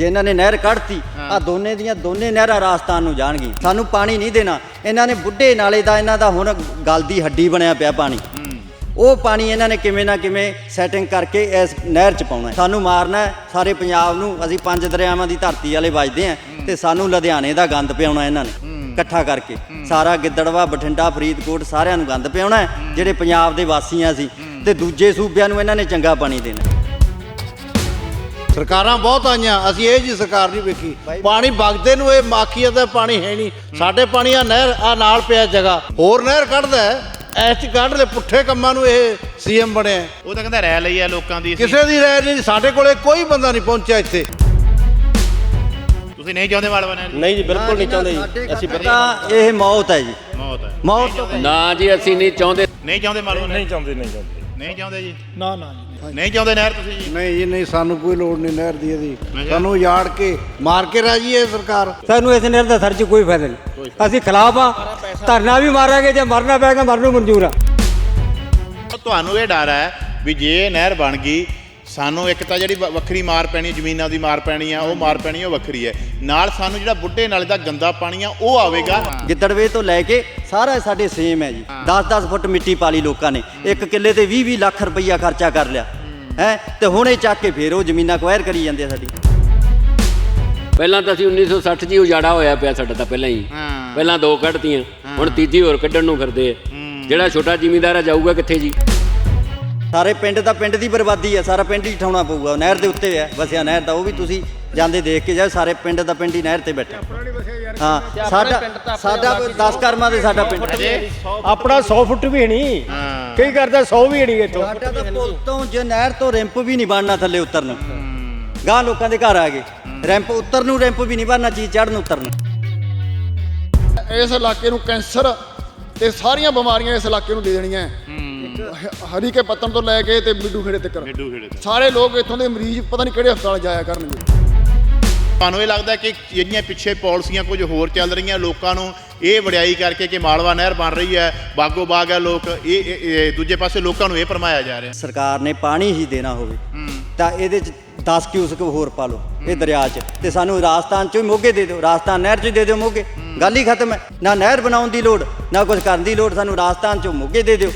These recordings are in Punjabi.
ਜੇ ਇਹਨਾਂ ਨੇ ਨਹਿਰ ਕੱਢਤੀ ਆ ਦੋਨੇ ਦੀਆਂ ਦੋਨੇ ਨਹਿਰਾਂ ਰਾਜਸਥਾਨ ਨੂੰ ਜਾਣਗੀਆਂ। ਸਾਨੂੰ ਪਾਣੀ ਨਹੀਂ ਦੇਣਾ। ਇਹਨਾਂ ਨੇ ਬੁੱਢੇ ਨਾਲੇ ਦਾ ਇਹਨਾਂ ਦਾ ਹੁਣ ਗਲ ਦੀ ਹੱਡੀ ਬਣਿਆ ਪਿਆ ਪਾਣੀ। ਉਹ ਪਾਣੀ ਇਹਨਾਂ ਨੇ ਕਿਵੇਂ ਨਾ ਕਿਵੇਂ ਸੈਟਿੰਗ ਕਰਕੇ ਇਸ ਨਹਿਰ ਚ ਪਾਉਣਾ। ਸਾਨੂੰ ਮਾਰਨਾ ਸਾਰੇ ਪੰਜਾਬ ਨੂੰ ਅਸੀਂ ਪੰਜ ਦਰਿਆਵਾਂ ਦੀ ਧਰਤੀ ਵਾਲੇ ਵੱਜਦੇ ਆ ਤੇ ਸਾਨੂੰ ਲੁਧਿਆਣੇ ਦਾ ਗੰਦ ਪਿਆਉਣਾ ਇਹਨਾਂ ਨੇ। ਇਕੱਠਾ ਕਰਕੇ। ਸਾਰਾ ਗਿੱਦੜਵਾ ਬਠਿੰਡਾ ਫਰੀਦਕੋਟ ਸਾਰਿਆਂ ਨੂੰ ਗੰਦ ਪਿਆਉਣਾ ਜਿਹੜੇ ਪੰਜਾਬ ਦੇ ਵਾਸੀਆਂ ਸੀ ਤੇ ਦੂਜੇ ਸੂਬਿਆਂ ਨੂੰ ਇਹਨਾਂ ਨੇ ਚੰਗਾ ਪਾਣੀ ਦੇਣਾ ਸਰਕਾਰਾਂ ਬਹੁਤ ਆਈਆਂ ਅਸੀਂ ਇਹ ਜੀ ਸਰਕਾਰ ਨਹੀਂ ਵੇਖੀ। ਪਾਣੀ ਵਗਦੇ ਨੂੰ ਇਹ ਮਾਖੀਆ ਦਾ ਪਾਣੀ ਹੈ ਨਹੀਂ। ਸਾਡੇ ਪਾਣੀ ਆ ਨਹਿਰ ਆ ਨਾਲ ਪਿਆ ਜਗ੍ਹਾ। ਹੋਰ ਨਹਿਰ ਕੱਢਦਾ ਹੈ, ਐਸ ਚ ਕੱਢ ਲੈ ਪੁੱਠੇ ਕੰਮਾਂ ਨੂੰ ਇਹ ਸੀਐਮ ਬਣਿਆ ਉਹ ਤਾਂ ਕਹਿੰਦਾ ਰਹਿ ਲਈ ਆ ਲੋਕਾਂ ਦੀ ਕਿਸੇ ਦੀ ਰਾਏ ਨਹੀਂ ਸਾਡੇ ਕੋਲੇ ਕੋਈ ਬੰਦਾ ਨਹੀਂ ਪਹੁੰਚਿਆ ਇੱਥੇ। ਤੁਸੀਂ ਨਹੀਂ ਚਾਹੁੰਦੇ ਮਾਲਵਾ ਨਹੀਂ ਜੀ ਬਿਲਕੁਲ ਨਹੀਂ ਚਾਹੁੰਦੇ ਜੀ। ਅਸੀਂ ਤਾਂ ਇਹ ਮੌਤ ਹੈ ਜੀ। ਮੌਤ ਹੈ। ਮੌਤ ਨਾ ਜੀ ਅਸੀਂ ਨਹੀਂ ਚਾਹੁੰਦੇ ਨਹੀਂ ਚਾਹੁੰਦੇ ਮਾਲਵਾ ਨਹੀਂ ਚਾਹੁੰਦੇ ਨਹੀਂ ਚਾਹੁੰਦੇ। ਨਹੀਂ ਚਾਹੁੰਦੇ ਜੀ? ਨਾ ਨਾ ਜੀ। ਨਹੀਂ ਚਾਹੁੰਦੇ ਨਹਿਰ ਤੁਸੀਂ ਜੀ? ਨਹੀਂ ਜੀ ਨਹੀਂ ਸਾਨੂੰ ਕੋਈ ਲੋੜ ਨਹੀਂ ਨਹਿਰ ਦੀ ਇਹਦੀ। ਸਾਨੂੰ ਯਾੜ ਕੇ ਮਾਰ ਕੇ ਰਾਜੀ ਹੈ ਸਰਕਾਰ। ਸਾਨੂੰ ਇਸ ਨਹਿਰ ਦਾ ਸਰ 'ਚ ਕੋਈ ਫਾਇਦਾ ਨਹੀਂ। ਅਸੀਂ ਖਿਲਾਫ ਆ ਧਰਨਾ ਵੀ ਮਾਰਾਂਗੇ ਜੇ ਮਰਨਾ ਪੈਗਾ ਮਰਨ ਨੂੰ ਮਨਜ਼ੂਰ ਆ। ਤੁਹਾਨੂੰ ਇਹ ਡਰ ਹੈ ਵੀ ਜੇ ਇਹ ਨਹਿਰ ਬਣ ਗਈ ਸਾਨੂੰ ਇੱਕ ਤਾਂ ਜਿਹੜੀ ਵ- ਵੱਖਰੀ ਮਾਰ ਪੈਣੀ ਜ਼ਮੀਨਾਂ ਦੀ ਮਾਰ ਪੈਣੀ ਆ ਉਹ ਮਾਰ ਪੈਣੀ ਉਹ ਵੱਖਰੀ ਹੈ। ਨਾਲ ਸਾਨੂੰ ਜਿਹੜਾ ਬੁੱਢੇ ਨਾਲੇ ਦਾ ਗੰਦਾ ਪਾਣੀ ਆ ਉਹ ਆਵੇਗਾ। ਗਿੱਦੜਵੇ ਤੋਂ ਲੈ ਕੇ ਸਾਰਾ ਸਾਡੇ ਸੇਮ ਹੈ ਜੀ। 10-10 ਫੁੱਟ ਮਿੱਟੀ ਪਾਲੀ ਲੋਕਾਂ ਨੇ। ਇੱਕ ਕਿੱਲੇ ਤੇ 20-20 ਲੱਖ ਰੁਪਈਆ ਖਰਚਾ ਕਰ ਲਿਆ। ਹੈ? ਤੇ ਹੁਣ ਇਹ ਚੱਕ ਕੇ ਫੇਰ ਉਹ ਜ਼ਮੀਨਾਂ ਕੁਆਇਰ ਕਰੀ ਜਾਂਦੇ ਆ ਸਾਡੀ। ਪਹਿਲਾਂ ਤਾਂ ਅਸੀਂ 1960 ਜੀ ਉਜਾੜਾ ਹੋਇਆ ਪਿਆ ਸਾਡਾ ਤਾਂ ਪਹਿਲਾਂ ਹੀ। ਹਾਂ। ਪਹਿਲਾਂ ਦੋ ਕੱਢਤੀਆਂ ਹੁਣ ਤੀਜੀ ਹੋਰ ਕੱਢਣ ਨੂੰ ਫਿਰਦੇ ਆ। ਜਿਹੜਾ ਛੋਟਾ ਜ਼ਿਮੀਂਦਾਰ ਆ ਜਾਊਗਾ ਕਿੱਥੇ ਜੀ? ਸਾਰੇ ਪਿੰਡ ਦਾ ਪਿੰਡ ਦੀ ਬਰਬਾਦੀ ਹੈ ਸਾਰਾ ਪਿੰਡ ਹੀ ਠਾਉਣਾ ਪਊਗਾ। ਨਹਿਰ ਦੇ ਉੱਤੇ ਹੈ ਵਸਿਆ ਨਹਿਰ ਦਾ ਉਹ ਵੀ ਤੁਸੀਂ ਜਾਂਦੇ ਦੇਖ ਕੇ ਜਾਓ ਸਾਰੇ ਪਿੰਡ ਦਾ ਪਿੰਡ ਹੀ ਨਹਿਰ ਤੇ ਬੈਠਾ। ਹਾਂ ਸਾਡਾ ਸਾਡਾ 10 ਕਰਮਾਂ ਦੇ ਸਾਡਾ ਪਿੰਡ। ਆਪਣਾ 100 ਫੁੱਟ ਵੀ ਨਹੀਂ ਕਈ ਕਰਦਾ 100 ਵੀ ਨਹੀਂ ਇੱਥੋਂ। ਸਾਡਾ ਤਾਂ ਪੁਲ ਤੋਂ ਜੇ ਨਹਿਰ ਤੋਂ ਰੈਂਪ ਵੀ ਨਹੀਂ ਬਣਨਾ ਥੱਲੇ ਉਤਰਨ। ਨੂੰ ਗਾਂ ਲੋਕਾਂ ਦੇ ਘਰ ਆ ਗਏ। ਰੈਂਪ ਉੱਤਰ ਨੂੰ ਰੈਂਪ ਵੀ ਨਹੀਂ ਬਣਨਾ ਚੀਜ਼ ਚੜਨ ਉਤਰਨ। ਇਸ ਇਲਾਕੇ ਨੂੰ ਕੈਂਸਰ ਤੇ ਸਾਰੀਆਂ ਬਿਮਾਰੀਆਂ ਇਸ ਇਲਾਕੇ ਨੂੰ ਦੇ ਦੇਣੀਆਂ। ਹ- ਹਰੀ ਕੇ ਪੱਤਨ ਤੋਂ ਲੈ ਕੇ ਤੇ ਮਿੱਡੂ ਖੇੜੇ ਤੱਕ। ਮਿੱਡੂ ਖੇੜੇ ਤੇ ਸਾਰੇ ਲੋਕ ਇੱਥੋਂ ਦੇ ਮਰੀਜ਼ ਪਤਾ ਨਹੀਂ ਕਿਹੜੇ ਹਸਪਤਾਲ ਜਾਇਆ ਕਰਨਗੇ। ਤੁਹਾਨੂੰ ਇਹ ਲੱਗਦਾ ਕਿ ਜਿਹੜੀਆਂ ਪਿੱਛੇ ਪਾਲਿਸੀਆਂ ਕੁਝ ਹੋਰ ਚੱਲ ਰਹੀਆਂ ਲੋਕਾਂ ਨੂੰ ਇਹ ਵਡਿਆਈ ਕਰਕੇ ਕਿ ਮਾਲਵਾ ਨਹਿਰ ਬਣ ਰਹੀ ਹੈ ਬਾਗੋ ਬਾਗ ਹੈ ਲੋਕ ਇਹ ਇਹ- ਇਹ ਦੂਜੇ ਪਾਸੇ ਲੋਕਾਂ ਨੂੰ ਇਹ ਪਰਮਾਇਆ ਜਾ ਰਿਹਾ। ਸਰਕਾਰ ਨੇ ਪਾਣੀ ਹੀ ਦੇਣਾ ਹੋਵੇ ਤਾਂ ਇਹਦੇ ਚ 10 ਕਿਊਸਕ ਹੋਰ ਪਾ ਲਓ ਇਹ ਦਰਿਆ 'ਚ। ਤੇ ਸਾਨੂੰ ਰਾਜਸਥਾਨ 'ਚੋਂ ਹੀ ਮੋਗੇ ਦੇ ਦਿਓ ਰਾਜਸਥਾਨ ਨਹਿਰ 'ਚ ਹੀ ਦੇ ਦਿਓ ਮੋਗੇ। ਗੱਲ ਹੀ ਖਤਮ ਹੈ। ਨਾ ਨਹਿਰ ਬਣਾਉਣ ਦੀ ਲੋੜ ਨਾ ਕੁਝ ਕਰਨ ਦੀ ਲੋੜ ਸਾਨੂੰ ਰਾਜਸਥਾਨ 'ਚੋਂ ਮੋਗੇ ਦੇ ਦਿਓ।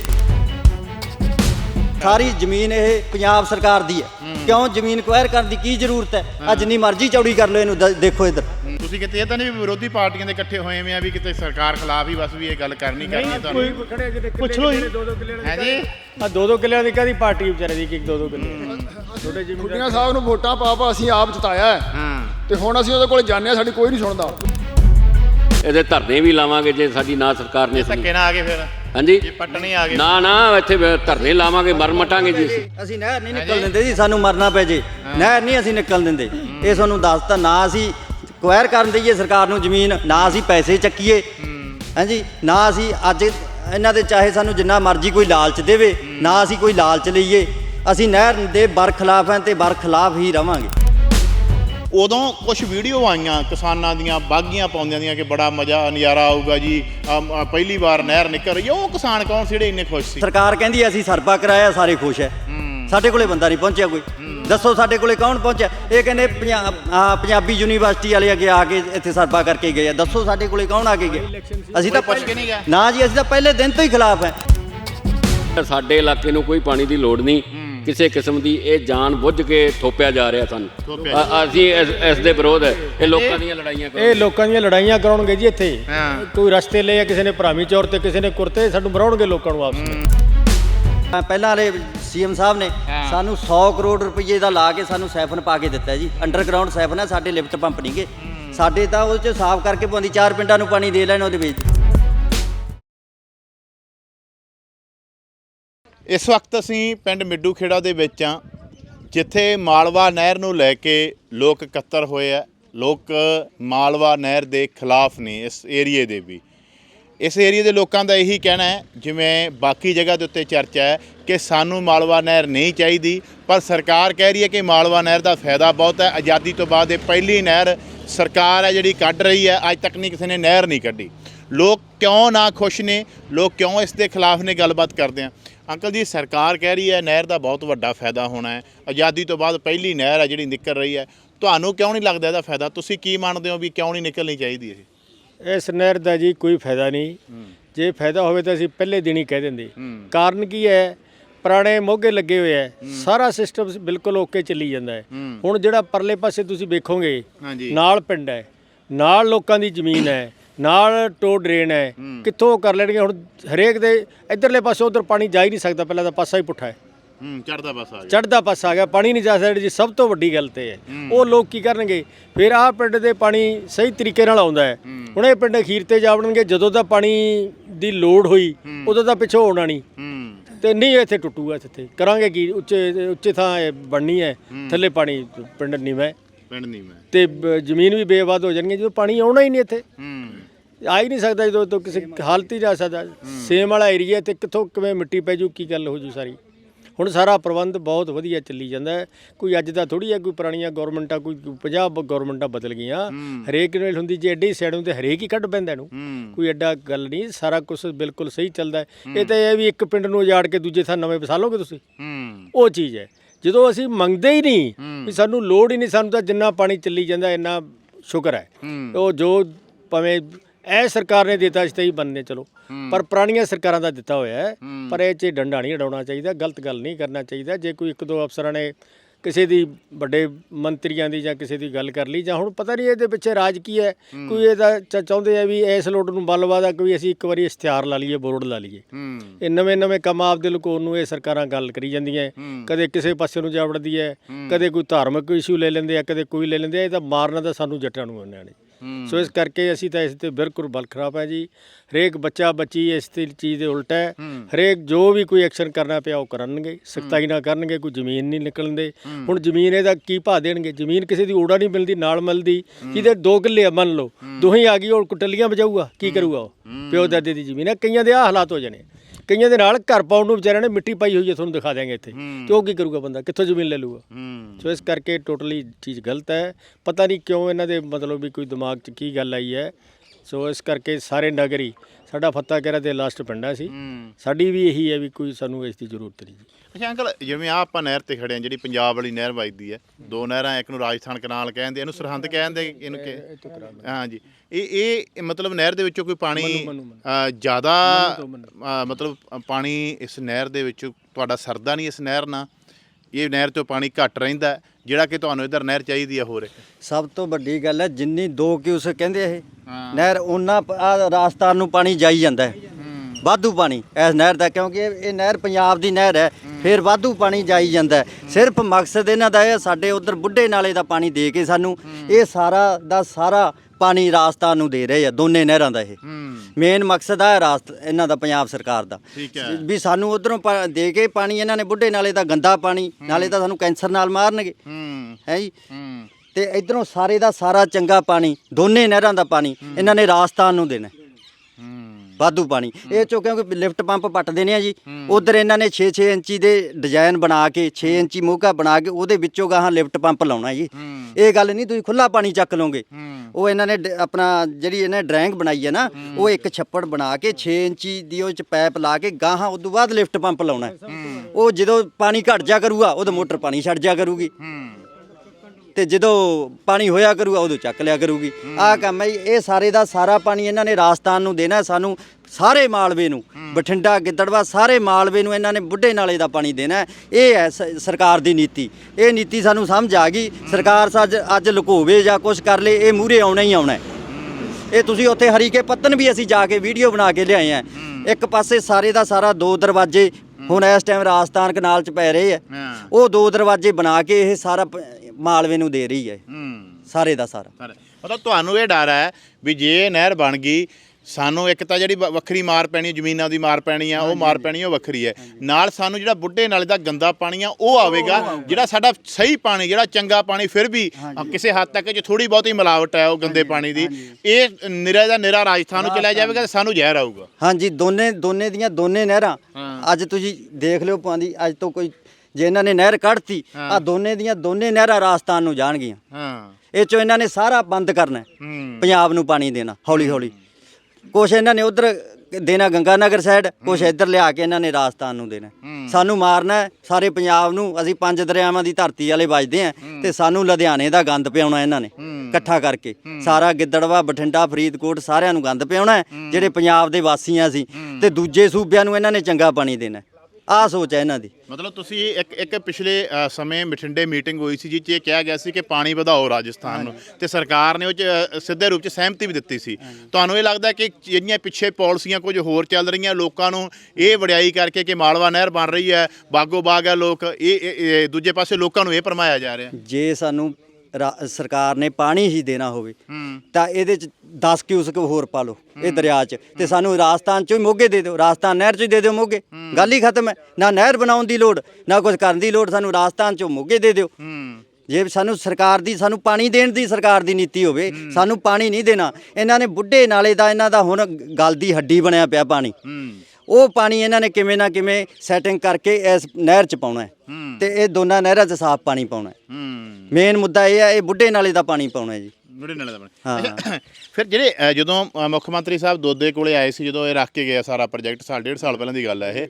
ਸਾਰੀ ਜ਼ਮੀਨ ਇਹ ਪੰਜਾਬ ਸਰਕਾਰ ਦੀ ਹੈ। ਕਿਉਂ ਜ਼ਮੀਨ ਕੁਆਇਰ ਕਰਨ ਦੀ ਕੀ ਜ਼ਰੂਰਤ ਹੈ? ਆ ਜਿੰਨੀ ਮਰਜ਼ੀ ਚੌੜੀ ਕਰ ਲਓ ਇਹਨੂੰ ਦ- ਦੇਖੋ ਇੱਧਰ। ਤੁਸੀਂ ਕਿਤੇ ਇਹ ਤਾਂ ਨਹੀਂ ਵੀ ਵਿਰੋਧੀ ਪਾਰਟੀਆਂ ਦੇ ਇਕੱਠੇ ਹੋਏ ਆ ਵੀ ਕਿਤੇ ਸਰਕਾਰ ਖਿਲਾਫ ਹੀ ਬਸ ਵੀ ਇਹ ਗੱਲ ਕਰਨੀ ਕਰਨੀ ਹੈ ਤੁਹਾਨੂੰ। ਖੜੇ ਜਿਹੜੇ ਪੁੱਛ ਲਓ ਜੀ। ਹੈ ਜੀ? ਆ ਦੋ ਦੋ ਕਿੱਲਿਆਂ ਦੀ ਕਾਦੀ ਪਾਰਟੀ ਵਿਚਾਰੇ ਦੀ ਕਿ ਇੱਕ ਦੋ ਦੋ ਕਿੱਲੇ ਛੋਟੇ ਜਿਮੀਂਦਾਰ ਖੁੱਡੀਆਂ ਸਾਹਿਬ ਨੂੰ ਵੋਟਾਂ ਪਾ ਪਾ ਅਸੀਂ ਆਪ ਜਿਤਾਇਆ ਹੈ। ਹਾਂ। ਤੇ ਹੁਣ ਅਸੀਂ ਉਹਦੇ ਕੋਲ ਜਾਂਦੇ ਹਾਂ ਸਾਡੀ ਕੋਈ ਨਹੀਂ ਸੁਣਦਾ। ਇਹਦੇ ਧਰਨੇ ਵੀ ਲਾਵਾਂਗੇ ਜੇ ਸਾਡੀ ਨਾ ਸਰਕਾਰ ਨੇ ਸੁਣੀ। ਧੱਕੇ ਨਾ ਆ ਗਏ ਫਿਰ। ਹਾਂਜੀ। ਜੇ ਪੱਟਣੇ ਆ ਗਏ ਨਾ ਨਾ ਇੱਥੇ ਧਰਨੇ ਲਾਵਾਂਗੇ ਮਰ ਮਟਾਂਗੇ ਜੀ। ਅਸੀਂ ਅਸੀਂ ਨਹਿਰ ਨਹੀਂ ਨਿਕਲ ਦਿੰਦੇ ਜੀ ਸਾਨੂੰ ਮਰਨਾ ਪੈ ਜੇ। ਨਹਿਰ ਨਹੀਂ ਅਸੀਂ ਨਿਕਲ ਦਿੰਦੇ। ਇਹ ਤੁਹਾਨੂੰ ਦੱਸਤਾ ਨਾ ਅਸੀਂ ਕੁਆਇਰ ਕਰਨ ਦਈਏ ਸਰਕਾਰ ਨੂੰ ਜ਼ਮੀਨ ਨਾ ਅਸੀਂ ਪੈਸੇ ਚੱਕੀਏ। ਹਾਂਜੀ ਨਾ ਅਸੀਂ ਅੱਜ ਇਹਨਾਂ ਦੇ ਚਾਹੇ ਸਾਨੂੰ ਜਿੰਨਾ ਮਰਜ਼ੀ ਕੋਈ ਲਾਲਚ ਦੇਵੇ ਨਾ ਅਸੀਂ ਕੋਈ ਲਾਲਚ ਲਈਏ। ਅਸੀਂ ਨਹਿਰ ਦੇ ਬਰਖਲਾਫ ਹਾਂ ਤੇ ਬਰਖਲਾਫ ਹੀ ਰਵਾਂਗੇ। ਉਦੋਂ ਕੁਝ ਵੀਡੀਓ ਆਈਆਂ ਕਿਸਾਨਾਂ ਦੀਆਂ ਬਾਗੀਆਂ ਪਾਉਂਦਿਆਂ ਦੀਆਂ ਕਿ ਬੜਾ ਮਜ਼ਾ ਨਜ਼ਾਰਾ ਆਊਗਾ ਜੀ। ਪਹਿਲੀ ਵਾਰ ਨਹਿਰ ਨਿਕਲ ਰਹੀ ਹੈ। ਉਹ ਕਿਸਾਨ ਕੌਣ ਸੀ ਜਿਹੜੇ ਇੰਨੇ ਖੁਸ਼ ਸੀ? ਸਰਕਾਰ ਕਹਿੰਦੀ ਹੈ ਅਸੀਂ ਸਰਪਾ ਕਰਾਇਆ ਸਾਰੇ ਖੁਸ਼ ਹੈ। ਸਾਡੇ ਕੋਲੇ ਬੰਦਾ ਨਹੀਂ ਪਹੁੰਚਿਆ ਕੋਈ। ਦੱਸੋ ਸਾਡੇ ਕੋਲੇ ਕੌਣ ਪਹੁੰਚਿਆ? ਇਹ ਕਹਿੰਦੇ ਆਹ ਪੰਜਾਬੀ ਯੂਨੀਵਰਸਿਟੀ ਵਾਲੇ ਅੱਗੇ ਆ ਕੇ ਇੱਥੇ ਸਰਪਾ ਕਰਕੇ ਗਏ ਆ। ਦੱਸੋ ਸਾਡੇ ਕੋਲੇ ਕੌਣ ਆ ਕੇ ਗਿਆ? ਅਸੀਂ ਤਾਂ ਪੁੱਛ ਕੇ ਨਹੀਂ ਗਿਆ? ਨਾ ਜੀ ਅਸੀਂ ਤਾਂ ਪਹਿਲੇ ਦਿਨ ਤੋਂ ਹੀ ਖਿਲਾਫ ਹੈ। ਸਾਡੇ ਇਲਾਕੇ ਨੂੰ ਕੋਈ ਪਾਣੀ ਦੀ ਲੋੜ ਨਹੀਂ। ਕਿਸੇ ਕਿਸਮ ਦੀ ਇਹ ਜਾਣ ਬੁੱਝ ਕੇ ਥੋਪਿਆ ਜਾ ਰਿਹਾ ਸਾਨੂੰ। ਅ- ਅਸੀਂ ਇਸ ਇਸ ਦੇ ਵਿਰੋਧ ਹੈ। ਇਹ ਲੋਕਾਂ ਦੀਆਂ ਲੜਾਈਆਂ ਕਰੋ ਇਹ ਲੋਕਾਂ ਦੀਆਂ ਲੜਾਈਆਂ ਕਰਾਉਣਗੇ ਜੀ ਇੱਥੇ। ਹਾਂ। ਕੋਈ ਰਸਤੇ ਲਏ ਆ ਕਿਸੇ ਨੇ ਭਰਾਮੀ ਚੌਰ ਤੇ ਕਿਸੇ ਨੇ ਕੁਰਤੇ ਸਾਨੂੰ ਮਰਾਉਣਗੇ ਲੋਕਾਂ ਨੂੰ ਆਪਸ ਵਿੱਚ। ਪਹਿਲਾਂ ਵਾਲੇ ਸੀਐਮ ਸਾਹਿਬ ਨੇ ਸਾਨੂੰ 100 ਕਰੋੜ ਰੁਪਏ ਦਾ ਲਾ ਕੇ ਸਾਨੂੰ ਸੈਫਨ ਪਾ ਕੇ ਦਿੱਤਾ ਜੀ। ਅੰਡਰਗਰਾਉਂਡ ਸੈਫਨ ਹੈ ਸਾਡੇ ਲਿਫਟ ਪੰਪ ਨਹੀਂਗੇ ਸਾਡੇ ਤਾਂ ਉਹ ਚ ਸਾਫ਼ ਕਰਕੇ ਪਾਉਂਦੀ ਚਾਰ ਪਿੰਡਾਂ ਨੂੰ ਪਾਣੀ ਦੇ ਲੈਣ ਉਹਦੇ ਵਿੱਚ। ਇਸ ਵਕਤ ਅਸੀਂ ਪਿੰਡ ਮਿੱਡੂ ਖੇੜਾ ਦੇ ਵਿੱਚ ਆ ਜਿੱਥੇ ਮਾਲਵਾ ਨਹਿਰ ਨੂੰ ਲੈ ਕੇ ਲੋਕ ਇਕੱਤਰ ਹੋਏ ਆ। ਲੋਕ ਮਾਲਵਾ ਨਹਿਰ ਦੇ ਖਿਲਾਫ ਨੇ ਇਸ ਏਰੀਏ ਦੇ ਵੀ। ਇਸ ਏਰੀਏ ਦੇ ਲੋਕਾਂ ਦਾ ਇਹੀ ਕਹਿਣਾ ਹੈ, ਜਿਵੇਂ ਬਾਕੀ ਜਗ੍ਹਾ ਦੇ ਉੱਤੇ ਚਰਚਾ ਹੈ ਕਿ ਸਾਨੂੰ ਮਾਲਵਾ ਨਹਿਰ ਨਹੀਂ ਚਾਹੀਦੀ, ਪਰ ਸਰਕਾਰ ਕਹਿ ਰਹੀ ਹੈ ਕਿ ਮਾਲਵਾ ਨਹਿਰ ਦਾ ਫਾਇਦਾ ਬਹੁਤ ਹੈ। ਆਜ਼ਾਦੀ ਤੋਂ ਬਾਅਦ ਇਹ ਪਹਿਲੀ ਨਹਿਰ ਸਰਕਾਰ ਹੈ ਜਿਹੜੀ ਕੱਢ ਰਹੀ ਹੈ। ਅੱਜ ਤੱਕ ਨਹੀਂ ਕਿਸੇ ਨੇ ਨਹਿਰ ਨਹੀਂ ਕੱਢੀ। ਲੋਕ ਕਿਉਂ ਨਾ ਖੁਸ਼ ਨੇ? ਲੋਕ ਕਿਉਂ ਇਸ ਦੇ ਖਿਲਾਫ ਨੇ? ਗੱਲਬਾਤ ਕਰਦੇ ਆ ਅੰਕਲ ਜੀ ਸਰਕਾਰ ਕਹਿ ਰਹੀ ਹੈ ਨਹਿਰ ਦਾ ਬਹੁਤ ਵੱਡਾ ਫਾਇਦਾ ਹੋਣਾ ਹੈ। ਆਜ਼ਾਦੀ ਤੋਂ ਬਾਅਦ ਪਹਿਲੀ ਨਹਿਰ ਹੈ ਜਿਹੜੀ ਨਿਕਲ ਰਹੀ ਹੈ। ਤੁਹਾਨੂੰ ਕਿਉਂ ਨਹੀਂ ਲੱਗਦਾ ਇਹਦਾ ਫਾਇਦਾ? ਤੁਸੀਂ ਕੀ ਮੰਨਦੇ ਹੋ ਵੀ ਕਿਉਂ ਨਹੀਂ ਨਿਕਲਣੀ ਚਾਹੀਦੀ ਇਹ? ਇਸ ਨਹਿਰ ਦਾ ਜੀ ਕੋਈ ਫਾਇਦਾ ਨਹੀਂ। ਜੇ ਫਾਇਦਾ ਹੋਵੇ ਤਾਂ ਅਸੀਂ ਪਹਿਲੇ ਦਿਨ ਹੀ ਕਹਿ ਦਿੰਦੇ। ਕਾਰਨ ਕੀ ਹੈ? ਪੁਰਾਣੇ ਮੋਗੇ ਲੱਗੇ ਹੋਏ ਹੈ। ਸਾਰਾ ਸਿਸਟਮ ਬਿਲਕੁਲ ਓਕੇ ਚੱਲੀ ਜਾਂਦਾ ਹੈ। ਹੁਣ ਜਿਹੜਾ ਪਰਲੇ ਪਾਸੇ ਤੁਸੀਂ ਵੇਖੋਗੇ। ਨਾਲ ਪਿੰਡ ਹੈ। ਨਾਲ ਲੋਕਾਂ ਦੀ ਜ਼ਮੀਨ ਹੈ। ਨਾਲ ਟੋ ਡਰੇਨ ਹੈ ਕਿੱਥੋਂ ਕਰ ਲੈਣਗੇ? ਹੁਣ ਹਰੇਕ ਦੇ ਇਧਰਲੇ ਪਾਸੇ ਉਧਰ ਪਾਣੀ ਜਾ ਹੀ ਨਹੀਂ ਸਕਦਾ ਪਹਿਲਾਂ ਤਾਂ ਪਾਸਾ ਹੀ ਪੁੱਠਾ ਹੈ। ਹੂੰ ਚੜਦਾ ਬਸ ਆ ਗਿਆ। ਚੜਦਾ ਪਾਸਾ ਆ ਗਿਆ ਪਾਣੀ ਨਹੀਂ ਜਾ ਸਕਦਾ ਜੀ ਸਭ ਤੋਂ ਵੱਡੀ ਗੱਲ ਤੇ ਹੈ। ਉਹ ਲੋਕ ਕੀ ਕਰਨਗੇ? ਫਿਰ ਆਹ ਪਿੰਡ ਦੇ ਪਾਣੀ ਸਹੀ ਤਰੀਕੇ ਨਾਲ ਆਉਂਦਾ ਹੈ। ਹੁਣ ਇਹ ਪਿੰਡ ਅਖੀਰ ਤੇ ਜਾਵਣਗੇ ਜਦੋਂ ਦਾ ਪਾਣੀ ਦੀ ਲੋੜ ਹੋਈ ਉਦੋਂ ਦਾ ਪਿੱਛੋਂ ਹੋਣਾ ਨਹੀਂ। ਤੇ ਨਹੀਂ ਇੱਥੇ ਟੁੱਟੂਗਾ ਇੱਥੇ ਕਰਾਂਗੇ ਕੀ? ਉੱਚੇ ਉੱਚੇ ਥਾਂ ਇਹ ਬਣਨੀ ਹੈ। ਥੱਲੇ ਪਾਣੀ ਪਿੰਡ ਨੀਵਾਂ ਪਿੰਡ ਮੈਂ ਤੇ ਬ- ਜ਼ਮੀਨ ਵੀ ਬੇਆਬਾਦ ਹੋ ਜਾਣਗੀ ਜਦੋਂ ਪਾਣੀ ਆਉਣਾ ਹੀ ਨਹੀਂ ਇੱਥੇ। ਆ ਹੀ ਨਹੀਂ ਸਕਦਾ ਜਦੋਂ ਤੋਂ ਕਿਸੇ ਹਾਲਤ ਹੀ ਜਾ ਸਕਦਾ। ਸੇਮ ਵਾਲਾ ਏਰੀਆ ਤੇ ਕਿੱਥੋਂ ਕਿਵੇਂ ਮਿੱਟੀ ਪੈ ਜੂ ਕੀ ਗੱਲ ਹੋ ਜੂ ਸਾਰੀ। ਹੁਣ ਸਾਰਾ ਪ੍ਰਬੰਧ ਬਹੁਤ ਵਧੀਆ ਚੱਲੀ ਜਾਂਦਾ ਹੈ। ਕੋਈ ਅੱਜ ਦਾ ਥੋੜੀ ਹੈ ਕੋਈ ਪੁਰਾਣੀਆਂ ਗਵਰਨਮੈਂਟਾਂ ਕੋਈ 50 ਗਵਰਨਮੈਂਟਾਂ ਬਦਲ ਗਈਆਂ। ਹਰੇਕ ਨਾਲ ਹੁੰਦੀ ਜੇ ਐਡੀ ਸਾਈਡ ਹੁੰਦੇ ਹਰੇਕ ਹੀ ਕੱਢ ਪੈਂਦਾ ਇਹਨੂੰ। ਕੋਈ ਐਡਾ ਗੱਲ ਨਹੀਂ ਸਾਰਾ ਕੁਝ ਬਿਲਕੁਲ ਸਹੀ ਚੱਲਦਾ ਹੈ। ਇਹ ਤਾਂ ਇਹ ਹੈ ਵੀ ਇੱਕ ਪਿੰਡ ਨੂੰ ਉਜਾੜ ਕੇ ਦੂਜੇ ਥਾਂ ਨਵੇਂ ਵਸਾ ਲਓਗੇ ਤੁਸੀਂ। ਹੂੰ। ਉਹ ਚੀਜ਼ ਹੈ। ਜਦੋਂ ਅਸੀਂ ਮੰਗਦੇ ਹੀ ਨਹੀਂ ਵੀ ਸਾਨੂੰ ਲੋੜ ਹੀ ਨਹੀਂ ਸਾਨੂੰ ਤਾਂ ਜਿੰਨਾ ਪਾਣੀ ਚੱਲੀ ਜਾਂਦਾ ਇੰਨਾ ਸ਼ੁਕਰ ਹੈ। ਉਹ ਜੋ ਭਾਵੇਂ ਇਹ ਸਰਕਾਰ ਨੇ ਦਿੱਤਾ ਅਸੀਂ ਤਾਂ ਹੀ ਬੰਨੇ ਚਲੋ। ਪਰ ਪੁਰਾਣੀਆਂ ਸਰਕਾਰਾਂ ਦਾ ਦਿੱਤਾ ਹੋਇਆ ਹੈ। ਪਰ ਇਹ 'ਚ ਡੰਡਾ ਨਹੀਂ ਅਡਾਉਣਾ ਚਾਹੀਦਾ ਗਲਤ ਗੱਲ ਨਹੀਂ ਕਰਨਾ ਚਾਹੀਦਾ। ਜੇ ਕੋਈ ਇੱਕ ਦੋ ਅਫਸਰਾਂ ਨੇ ਕਿਸੇ ਦੀ ਵੱਡੇ ਮੰਤਰੀਆਂ ਦੀ ਜਾਂ ਕਿਸੇ ਦੀ ਗੱਲ ਕਰ ਲਈ ਜਾਂ ਹੁਣ ਪਤਾ ਨਹੀਂ ਇਹਦੇ ਪਿੱਛੇ ਰਾਜ ਕੀ ਹੈ। ਕੋਈ ਇਹਦਾ ਚਾਹੁੰਦੇ ਆ ਵੀ ਇਸ ਲੋਟ ਨੂੰ ਬਲਵਾ ਦਾ ਕੋਈ ਅਸੀਂ ਇੱਕ ਵਾਰੀ ਇਸ਼ਤਿਹਾਰ ਲਾ ਲਈਏ ਬੋਰਡ ਲਾ ਲਈਏ। ਇਹ ਨਵੇਂ ਨਵੇਂ ਕੰਮ ਆਪਦੇ ਲੁਕਾਉਣ ਨੂੰ ਇਹ ਸਰਕਾਰਾਂ ਗੱਲ ਕਰੀ ਜਾਂਦੀਆਂ। ਕਦੇ ਕਿਸੇ ਪਾਸੇ ਨੂੰ ਜਾ ਵੜਦੀ ਹੈ। ਕਦੇ ਕੋਈ ਧਾਰਮਿਕ ਇਸ਼ੂ ਲੈ ਲੈਂਦੇ ਆ ਕਦੇ ਕੋਈ ਲੈ ਲੈਂਦੇ ਆ ਇਹ ਤਾਂ ਮਾਰਨਾ ਤਾਂ ਸਾਨੂੰ ਜੱਟਾਂ ਨੂੰ ਉਹਨਾਂ ਨੇ ਸੋ ਇਸ ਕਰਕੇ ਅਸੀਂ ਤਾਂ ਇਸ ਤੇ ਬਿਲਕੁਲ ਬਲਖਰਾਬ ਹੈ ਜੀ। ਹਰੇਕ ਬੱਚਾ ਬੱਚੀ ਇਸ ਤੇ ਚੀਜ਼ ਦੇ ਉਲਟ ਹੈ। ਹਰੇਕ ਜੋ ਵੀ ਕੋਈ ਐਕਸ਼ਨ ਕਰਨਾ ਪਿਆ ਉਹ ਕਰਨਗੇ ਸਖਤਾਈ ਨਾਲ ਕਰਨਗੇ ਕੋਈ ਜ਼ਮੀਨ ਨਹੀਂ ਨਿਕਲਣਦੇ। ਹੁਣ ਜ਼ਮੀਨ ਇਹਦਾ ਕੀ ਭਾਅ ਦੇਣਗੇ? ਜ਼ਮੀਨ ਕਿਸੇ ਦੀ ਓੜਾ ਨਹੀਂ ਮਿਲਦੀ ਨਾਲ ਮਿਲਦੀ। ਜਿਹਦੇ ਦੋ ਕਿੱਲੇ ਮੰਨ ਲਓ। ਦੋਹੀਂ ਆ ਗਈ ਉਹ ਕੁਟਲੀਆਂ ਵਜਾਊਗਾ। ਕੀ ਕਰੂਗਾ ਉਹ? ਪਿਓ ਦਾਦੇ ਦੀ ਜ਼ਮੀਨ ਹੈ ਕਈਆਂ ਦੇ ਆ ਹਾਲਾਤ ਹੋ ਜਾਣੇ। ਕਈਆਂ ਦੇ ਨਾਲ ਘਰ ਪਾਉਣ ਨੂੰ ਵਿਚਾਰਿਆਂ ਨੇ ਮਿੱਟੀ ਪਾਈ ਹੋਈ ਹੈ ਤੁਹਾਨੂੰ ਦਿਖਾ ਦਿਆਂਗੇ ਇੱਥੇ। ਤੇ ਉਹ ਕੀ ਕਰੂਗਾ ਬੰਦਾ? ਕਿੱਥੋਂ ਜ਼ਮੀਨ ਲੈ ਲੂਗਾ? ਹੂੰ। ਸੋ ਇਸ ਕਰਕੇ ਟੋਟਲੀ ਚੀਜ਼ ਗਲਤ ਹੈ। ਪਤਾ ਨਹੀਂ ਕਿਉਂ ਇਹਨਾਂ ਦੇ ਮਤਲਬ ਵੀ ਕੋਈ ਦਿਮਾਗ 'ਚ ਕੀ ਗੱਲ ਆਈ ਹੈ। ਸੋ ਇਸ ਕਰਕੇ ਸਾਰੇ ਨਗਰੀ ਸਾਡਾ ਫੱਤਾ ਕਹਿਰਾ ਦੇ ਲਾਸਟ ਪਿੰਡਾ ਸੀ। ਸਾਡੀ ਵੀ ਇਹੀ ਹੈ ਵੀ ਕੋਈ ਸਾਨੂੰ ਇਸ ਦੀ ਜ਼ਰੂਰਤ ਨਹੀਂ ਜੀ। ਅੱਛਾ ਅੰਕਲ ਜਿਵੇਂ ਆ ਆਪਾਂ ਨਹਿਰ ਤੇ ਖੜੇ ਆ ਜਿਹੜੀ ਪੰਜਾਬ ਵਾਲੀ ਨਹਿਰ ਵੱਜਦੀ ਹੈ ਦੋ ਨਹਿਰਾਂ ਇੱਕ ਨੂੰ ਰਾਜਸਥਾਨ ਕਨਾਲ ਕਹਿੰਦੇ ਇਹਨੂੰ ਸਰਹੰਦ ਕਹਿੰਦੇ ਇਹਨੂੰ ਕਿ ਹਾਂਜੀ ਇਹ ਇਹ ਮਤਲਬ ਨਹਿਰ ਦੇ ਵਿੱਚੋਂ ਕੋਈ ਪਾਣੀ ਜ਼ਿਆਦਾ ਮਤਲਬ ਪਾਣੀ ਇਸ ਨਹਿਰ ਦੇ ਵਿੱਚ ਤੁਹਾਡਾ ਸਰਦਾ ਨਹੀਂ ਇਸ ਨਹਿਰ ਨਾਲ? ਇਹ ਨਹਿਰ ਤੋਂ ਪਾਣੀ ਘੱਟ ਰਹਿੰਦਾ ਜਿਹੜਾ ਕਿ ਤੁਹਾਨੂੰ ਇਧਰ ਨਹਿਰ ਚਾਹੀਦੀ ਹੈ ਹੋਰ। ਸਭ ਤੋਂ ਵੱਡੀ ਗੱਲ ਹੈ ਜਿੰਨੀ 2 ਕਿਊਸ ਕਹਿੰਦੇ ਇਹ ਨਹਿਰ ਉਹਨਾਂ ਰਾਜਸਥਾਨ ਨੂੰ ਪਾਣੀ ਜਾਈ ਜਾਂਦਾ ਹੈ। ਵਾਧੂ ਪਾਣੀ ਇਸ ਨਹਿਰ ਦਾ ਕਿਉਂਕਿ ਇਹ ਇਹ ਨਹਿਰ ਪੰਜਾਬ ਦੀ ਨਹਿਰ ਹੈ ਫਿਰ ਵਾਧੂ ਪਾਣੀ ਜਾਈ ਜਾਂਦਾ ਹੈ। ਸਿਰਫ ਮਕਸਦ ਇਹਨਾਂ ਦਾ ਇਹ ਹੈ, ਸਾਡੇ ਉਧਰ ਬੁੱਢੇ ਨਾਲੇ ਦਾ ਪਾਣੀ ਦੇ ਕੇ ਸਾਨੂੰ ਇਹ ਸਾਰਾ ਦਾ ਸਾਰਾ ਪਾਣੀ ਰਾਜਸਥਾਨ ਨੂੰ ਦੇ ਰਹੇ ਆ ਦੋਨੇ ਨਹਿਰਾਂ ਦਾ ਇਹ। ਮੇਨ ਮਕਸਦ ਆ ਰਾਸਤ ਇਹਨਾਂ ਦਾ ਪੰਜਾਬ ਸਰਕਾਰ ਦਾ। ਠੀਕ ਹੈ। ਵੀ ਸਾਨੂੰ ਉਧਰੋਂ ਦੇ ਕੇ ਪਾਣੀ ਇਹਨਾਂ ਨੇ ਬੁੱਢੇ ਨਾਲੇ ਦਾ ਗੰਦਾ ਪਾਣੀ ਨਾਲੇ ਤਾਂ ਸਾਨੂੰ ਕੈਂਸਰ ਨਾਲ ਮਾਰਨਗੇ। ਹੂੰ। ਹੈ ਜੀ? ਹੂੰ। ਤੇ ਇਧਰੋਂ ਸਾਰੇ ਦਾ ਸਾਰਾ ਚੰਗਾ ਪਾਣੀ ਦੋਨੇ ਨਹਿਰਾਂ ਦਾ ਪਾਣੀ ਇਹਨਾਂ ਨੇ ਰਾਜਸਥਾਨ ਨੂੰ ਦੇਣਾ ਹੂੰ। ਵਾਧੂ ਪਾਣੀ। ਇਹ ਚੋਂ ਕਿਉਂਕਿ ਲਿਫਟ ਪੰਪ ਪੱਟਦੇ ਨੇ ਆ ਜੀ ਉਧਰ ਇਹਨਾਂ ਨੇ 6-6 ਇੰਚੀ ਦੇ ਡਿਜ਼ਾਈਨ ਬਣਾ ਕੇ 6 ਇੰਚੀ ਮੋਗਾ ਬਣਾ ਕੇ ਉਹਦੇ ਵਿੱਚੋਂ ਗਾਹਾਂ ਲਿਫਟ ਪੰਪ ਲਾਉਣਾ ਜੀ। ਇਹ ਗੱਲ ਨਹੀਂ ਤੁਸੀਂ ਖੁੱਲਾ ਪਾਣੀ ਚੱਕ ਲਓਗੇ। ਉਹ ਇਹਨਾਂ ਨੇ ਆਪਣਾ ਜਿਹੜੀ ਇਹਨੇ ਡਰਾਇੰਗ ਬਣਾਈ ਹੈ ਨਾ ਉਹ ਇੱਕ ਛੱਪੜ ਬਣਾ ਕੇ 6 ਇੰਚੀ ਦੀ ਉਹ ਚ ਪਾਈਪ ਲਾ ਕੇ ਗਾਹਾਂ ਉਦੋਂ ਬਾਅਦ ਲਿਫਟ ਪੰਪ ਲਾਉਣਾ। ਉਹ ਜਦੋਂ ਪਾਣੀ ਘਟ ਜਾ ਕਰੂਗਾ ਉਦੋਂ ਮੋਟਰ ਪਾਣੀ ਛੱਡ ਜਾ ਕਰੂਗੀ। ਤੇ ਜਦੋਂ ਪਾਣੀ ਹੋਇਆ ਕਰੂਗਾ ਉਦੋਂ ਚੱਕ ਲਿਆ ਕਰੂਗੀ। ਆਹ ਕੰਮ ਹੈ ਜੀ, ਇਹ ਸਾਰੇ ਦਾ ਸਾਰਾ ਪਾਣੀ ਇਹਨਾਂ ਨੇ ਰਾਜਸਥਾਨ ਨੂੰ ਦੇਣਾ ਹੈ, ਸਾਨੂੰ ਸਾਰੇ ਮਾਲਵੇ ਨੂੰ। ਬਠਿੰਡਾ ਗਿੱਦੜਵਾ ਸਾਰੇ ਮਾਲਵੇ ਨੂੰ ਇਹਨਾਂ ਨੇ ਬੁੱਢੇ ਨਾਲੇ ਦਾ ਪਾਣੀ ਦੇਣਾ ਹੈ। ਇਹ ਹੈ ਸ- ਸਰਕਾਰ ਦੀ ਨੀਤੀ। ਇਹ ਨੀਤੀ ਸਾਨੂੰ ਸਮਝ ਆ ਗਈ। ਸਰਕਾਰ ਸੱਜ ਅੱਜ ਲੁਕੋਵੇ ਜਾਂ ਕੁਝ ਕਰ ਲੇ ਇਹ ਮੂਹਰੇ ਆਉਣਾ ਹੀ ਆਉਣਾ ਹੈ। ਇਹ ਤੁਸੀਂ ਉੱਥੇ ਹਰੀਕੇ ਪੱਤਨ ਵੀ ਅਸੀਂ ਜਾ ਕੇ ਵੀਡੀਓ ਬਣਾ ਕੇ ਲਿਆਏ ਆ। ਇੱਕ ਪਾਸੇ ਸਾਰੇ ਦਾ ਸਾਰਾ ਦੋ ਦਰਵਾਜ਼ੇ ਹੁਣ ਇਸ ਟਾਈਮ ਰਾਜਸਥਾਨ ਕਨਾਲ ਚ ਪੈ ਰਹੇ ਆ। ਹਾਂ। ਉਹ ਦੋ ਦਰਵਾਜ਼ੇ ਬਣਾ ਕੇ ਇਹ ਸਾਰਾ ਪ- ਮਾਲਵੇ ਨੂੰ ਦੇ ਰਹੀ ਹੈ। ਹੂੰ। ਸਾਰੇ ਦਾ ਸਾਰਾ। ਮਤਲਬ ਤੁਹਾਨੂੰ ਇਹ ਡਰ ਹੈ ਵੀ ਜੇ ਨਹਿਰ ਬਣ ਗਈ ਸਾਨੂੰ ਇੱਕ ਤਾਂ ਜਿਹੜੀ ਵ- ਵੱਖਰੀ ਮਾਰ ਪੈਣੀ ਜ਼ਮੀਨਾਂ ਦੀ ਮਾਰ ਪੈਣੀ ਆ ਉਹ ਮਾਰ ਪੈਣੀ ਉਹ ਵੱਖਰੀ ਹੈ। ਨਾਲ ਸਾਨੂੰ ਜਿਹੜਾ ਬੁੱਢੇ ਨਾਲੇ ਦਾ ਗੰਦਾ ਪਾਣੀ ਆ ਉਹ ਆਵੇਗਾ ਜਿਹੜਾ ਸਾਡਾ ਸਹੀ ਪਾਣੀ ਜਿਹੜਾ ਚੰਗਾ ਪਾਣੀ ਫਿਰ ਵੀ ਅ, ਕਿਸੇ ਹੱਦ ਤੱਕ ਜੇ ਥੋੜੀ ਬਹੁਤੀ ਮਿਲਾਵਟ ਹੈ ਉਹ ਗੰਦੇ ਪਾਣੀ ਦੀ ਇਹ ਨਿਰਾ ਦਾ ਨਿਰਾ ਰਾਜਸਥਾਨ ਨੂੰ ਚਲਾ ਜਾਵੇਗਾ ਤੇ ਸਾਨੂੰ ਜ਼ਹਿਰ ਆਊਗਾ। ਹਾਂਜੀ ਦੋਨੇ ਦੋਨੇ ਦੀਆਂ ਦੋਨੇ ਨਹਿਰਾਂ ਅੱਜ ਤੁਸੀਂ ਦੇਖ ਲਿਓ ਪਾਉਂਦੀ ਅੱਜ ਤੋਂ ਕੋਈ ਜੇ ਇਹਨਾਂ ਨੇ ਨਹਿਰ ਕੱਢਤੀ ਆ ਦੋਨੇ ਦੀਆਂ ਦੋਨੇ ਨਹਿਰਾਂ ਰਾਜਸਥਾਨ ਨੂੰ ਜਾਣਗੀਆਂ। ਹਾਂ। ਇਹ ਚੋਂ ਇਹਨਾਂ ਨੇ ਸਾਰਾ ਬੰਦ ਕਰਨਾ ਪੰਜਾਬ ਨੂੰ ਪਾਣੀ ਦੇਣਾ ਹੌਲੀ ਹੌਲੀ। ਕੁਛ ਇਹਨਾਂ ਨੇ ਉਧਰ ਦੇਣਾ ਗੰਗਾਨਗਰ ਸਾਈਡ ਕੁਛ ਇੱਧਰ ਲਿਆ ਕੇ ਇਹਨਾਂ ਨੇ ਰਾਜਸਥਾਨ ਨੂੰ ਦੇਣਾ ਸਾਨੂੰ ਮਾਰਨਾ ਸਾਰੇ ਪੰਜਾਬ ਨੂੰ ਅਸੀਂ ਪੰਜ ਦਰਿਆਵਾਂ ਦੀ ਧਰਤੀ ਵਾਲੇ ਵੱਜਦੇ ਆ ਤੇ ਸਾਨੂੰ ਲੁਧਿਆਣੇ ਦਾ ਗੰਦ ਪਿਆਉਣਾ ਇਹਨਾਂ ਨੇ ਇਕੱਠਾ ਕਰਕੇ। ਸਾਰਾ ਗਿੱਦੜਵਾ ਬਠਿੰਡਾ ਫਰੀਦਕੋਟ ਸਾਰਿਆਂ ਨੂੰ ਗੰਦ ਪਿਆਉਣਾ ਜਿਹੜੇ ਪੰਜਾਬ ਦੇ ਵਾਸੀਆਂ ਸੀ ਤੇ ਦੂਜੇ ਸੂਬਿਆਂ ਨੂੰ ਇਹਨਾਂ ਨੇ ਚੰਗਾ ਪਾਣੀ ਦੇਣਾ ਆਹ ਸੋਚ ਹੈ ਇਹਨਾਂ ਦੀ। ਮਤਲਬ ਤੁਸੀਂ ਇੱਕ ਇੱਕ ਪਿਛਲੇ ਅ, ਸਮੇਂ ਬਠਿੰਡੇ ਮੀਟਿੰਗ ਹੋਈ ਸੀ ਜਿਸ 'ਚ ਇਹ ਕਿਹਾ ਗਿਆ ਸੀ ਕਿ ਪਾਣੀ ਵਧਾਓ ਰਾਜਸਥਾਨ ਨੂੰ। ਤੇ ਸਰਕਾਰ ਨੇ ਉਹ 'ਚ ਅ, ਸਿੱਧੇ ਰੂਪ 'ਚ ਸਹਿਮਤੀ ਵੀ ਦਿੱਤੀ ਸੀ। ਤੁਹਾਨੂੰ ਇਹ ਲੱਗਦਾ ਕਿ ਜਿਹੜੀਆਂ ਪਿੱਛੇ ਪਾਲਿਸੀਆਂ ਕੁਝ ਹੋਰ ਚੱਲ ਰਹੀਆਂ ਲੋਕਾਂ ਨੂੰ ਇਹ ਵਡਿਆਈ ਕਰਕੇ ਕਿ ਮਾਲਵਾ ਨਹਿਰ ਬਣ ਰਹੀ ਹੈ ਬਾਗੋ ਬਾਗ ਹੈ ਲੋਕ ਇਹ- ਇਹ ਇਹ ਦੂਜੇ ਪਾਸੇ ਲੋਕਾਂ ਨੂੰ ਇਹ ਪਰਮਾਇਆ ਜਾ ਰਿਹਾ। ਜੇ ਸਾਨੂੰ ਰਾ- ਸਰਕਾਰ ਨੇ ਪਾਣੀ ਹੀ ਦੇਣਾ ਹੋਵੇ ਤਾਂ ਇਹਦੇ ਚ 10 ਕਿਊਸਕ ਹੋਰ ਪਾ ਲਓ ਇਹ ਦਰਿਆ 'ਚ। ਤੇ ਸਾਨੂੰ ਰਾਜਸਥਾਨ 'ਚੋਂ ਹੀ ਮੋਗੇ ਦੇ ਦਿਓ ਰਾਜਸਥਾਨ ਨਹਿਰ 'ਚ ਹੀ ਦੇ ਦਿਓ ਮੋਗੇ। ਗੱਲ ਹੀ ਖਤਮ ਹੈ। ਨਾ ਨਹਿਰ ਬਣਾਉਣ ਦੀ ਲੋੜ ਨਾ ਕੁਝ ਕਰਨ ਦੀ ਲੋੜ ਸਾਨੂੰ ਰਾਜਸਥਾਨ 'ਚੋਂ ਮੋਗੇ ਦੇ ਦਿਓ। ਜੇ ਸਾਨੂੰ ਸਰਕਾਰ ਦੀ ਸਾਨੂੰ ਪਾਣੀ ਦੇਣ ਦੀ ਸਰਕਾਰ ਦੀ ਨੀਤੀ ਹੋਵੇ ਸਾਨੂੰ ਪਾਣੀ ਨਹੀਂ ਦੇਣਾ। ਇਹਨਾਂ ਨੇ ਬੁੱਢੇ ਨਾਲੇ ਦਾ ਇਹਨਾਂ ਦਾ ਹੁਣ ਗਲ ਦੀ ਹੱਡੀ ਬਣਿਆ ਪਿਆ ਪਾਣੀ। ਉਹ ਪਾਣੀ ਇਹਨਾਂ ਨੇ ਕਿਵੇਂ ਨਾ ਕਿਵੇਂ ਸੈਟਿੰਗ ਕਰਕੇ ਇਸ ਨਹਿਰ 'ਚ ਪਾਉਣਾ ਹੈ। ਤੇ ਇਹ ਦੋਨਾਂ ਨਹਿਰਾਂ 'ਚ ਸਾਫ਼ ਪਾਣੀ ਪਾਉਣਾ ਹੈ। ਮੇਨ ਮੁੱਦਾ ਇਹ ਹੈ ਇਹ ਬੁੱਢੇ ਨਾਲੇ ਦਾ ਪਾਣੀ ਪਾਉਣਾ ਹੈ ਜੀ। ਬੁੜੇ ਨਾਲੇ ਦਾ ਪਾਣੀ। ਅੱਛਾ, ਫਿਰ ਜਿਹੜੇ ਅ, ਜਦੋਂ ਅ, ਮੁੱਖ ਮੰਤਰੀ ਸਾਹਿਬ ਦੋਦੇ ਕੋਲੇ ਆਏ ਸੀ ਜਦੋਂ ਇਹ ਰੱਖ ਕੇ ਗਿਆ ਸਾਰਾ ਪ੍ਰੋਜੈਕਟ ਸਾਲ ਡੇਢ ਸਾਲ ਪਹਿਲਾਂ ਦੀ ਗੱਲ ਹੈ ਇਹ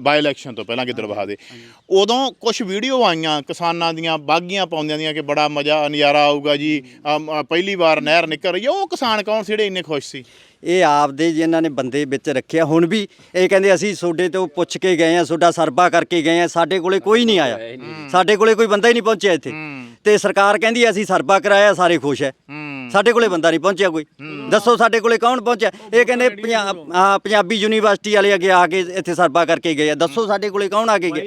ਬਾਈ ਇਲੈਕਸ਼ਨ ਤੋਂ ਪਹਿਲਾਂ ਗਿੱਦੜਬਾਹਾ ਦੇ। ਉਦੋਂ ਕੁਝ ਵੀਡੀਓ ਆਈਆਂ ਕਿਸਾਨਾਂ ਦੀਆਂ ਬਾਗੀਆਂ ਪਾਉਂਦਿਆਂ ਦੀਆਂ ਕਿ ਬੜਾ ਮਜ਼ਾ ਨਜ਼ਾਰਾ ਆਊਗਾ ਜੀ। ਅਮ, ਅ, ਪਹਿਲੀ ਵਾਰ ਨਹਿਰ ਨਿਕਲ ਰਹੀ ਹੈ। ਉਹ ਕਿਸਾਨ ਕੌਣ ਸੀ ਜਿਹੜੇ ਇੰਨੇ ਖੁਸ਼ ਸੀ? ਇਹ ਆਪਦੇ ਜਿਨ੍ਹਾਂ ਨੇ ਬੰਦੇ ਵਿੱਚ ਰੱਖਿਆ। ਹੁਣ ਵੀ ਇਹ ਕਹਿੰਦੇ ਅਸੀਂ ਤੁਹਾਡੇ ਤੋਂ ਪੁੱਛ ਕੇ ਗਏ ਆ ਤੁਹਾਡਾ ਸਰਵਾ ਕਰਕੇ ਗਏ ਆ ਸਾਡੇ ਕੋਲੇ ਕੋਈ ਨਹੀਂ ਆਇਆ। ਸਾਡੇ ਕੋਲੇ ਕੋਈ ਬੰਦਾ ਹੀ ਨਹੀਂ ਪਹੁੰਚਿਆ ਇੱਥੇ। ਤੇ ਸਰਕਾਰ ਕਹਿੰਦੀ ਅਸੀਂ ਸਰਵਾ ਕਰਾਇਆ ਸਾਰੇ ਖੁਸ਼ ਹੈ। ਸਾਡੇ ਕੋਲੇ ਬੰਦਾ ਨਹੀਂ ਪਹੁੰਚਿਆ ਕੋਈ। ਦੱਸੋ ਸਾਡੇ ਕੋਲੇ ਕੌਣ ਪਹੁੰਚਿਆ? ਇਹ ਕਹਿੰਦੇ ਪੰਜਾ- ਹਾਂ, ਪੰਜਾਬੀ ਯੂਨੀਵਰਸਿਟੀ ਵਾਲੇ ਅੱਗੇ ਆ ਕੇ ਇੱਥੇ ਸਰਵਾ ਕਰਕੇ ਗਏ ਆ। ਦੱਸੋ ਸਾਡੇ ਕੋਲੇ ਕੌਣ ਆ ਕੇ ਗਿਆ?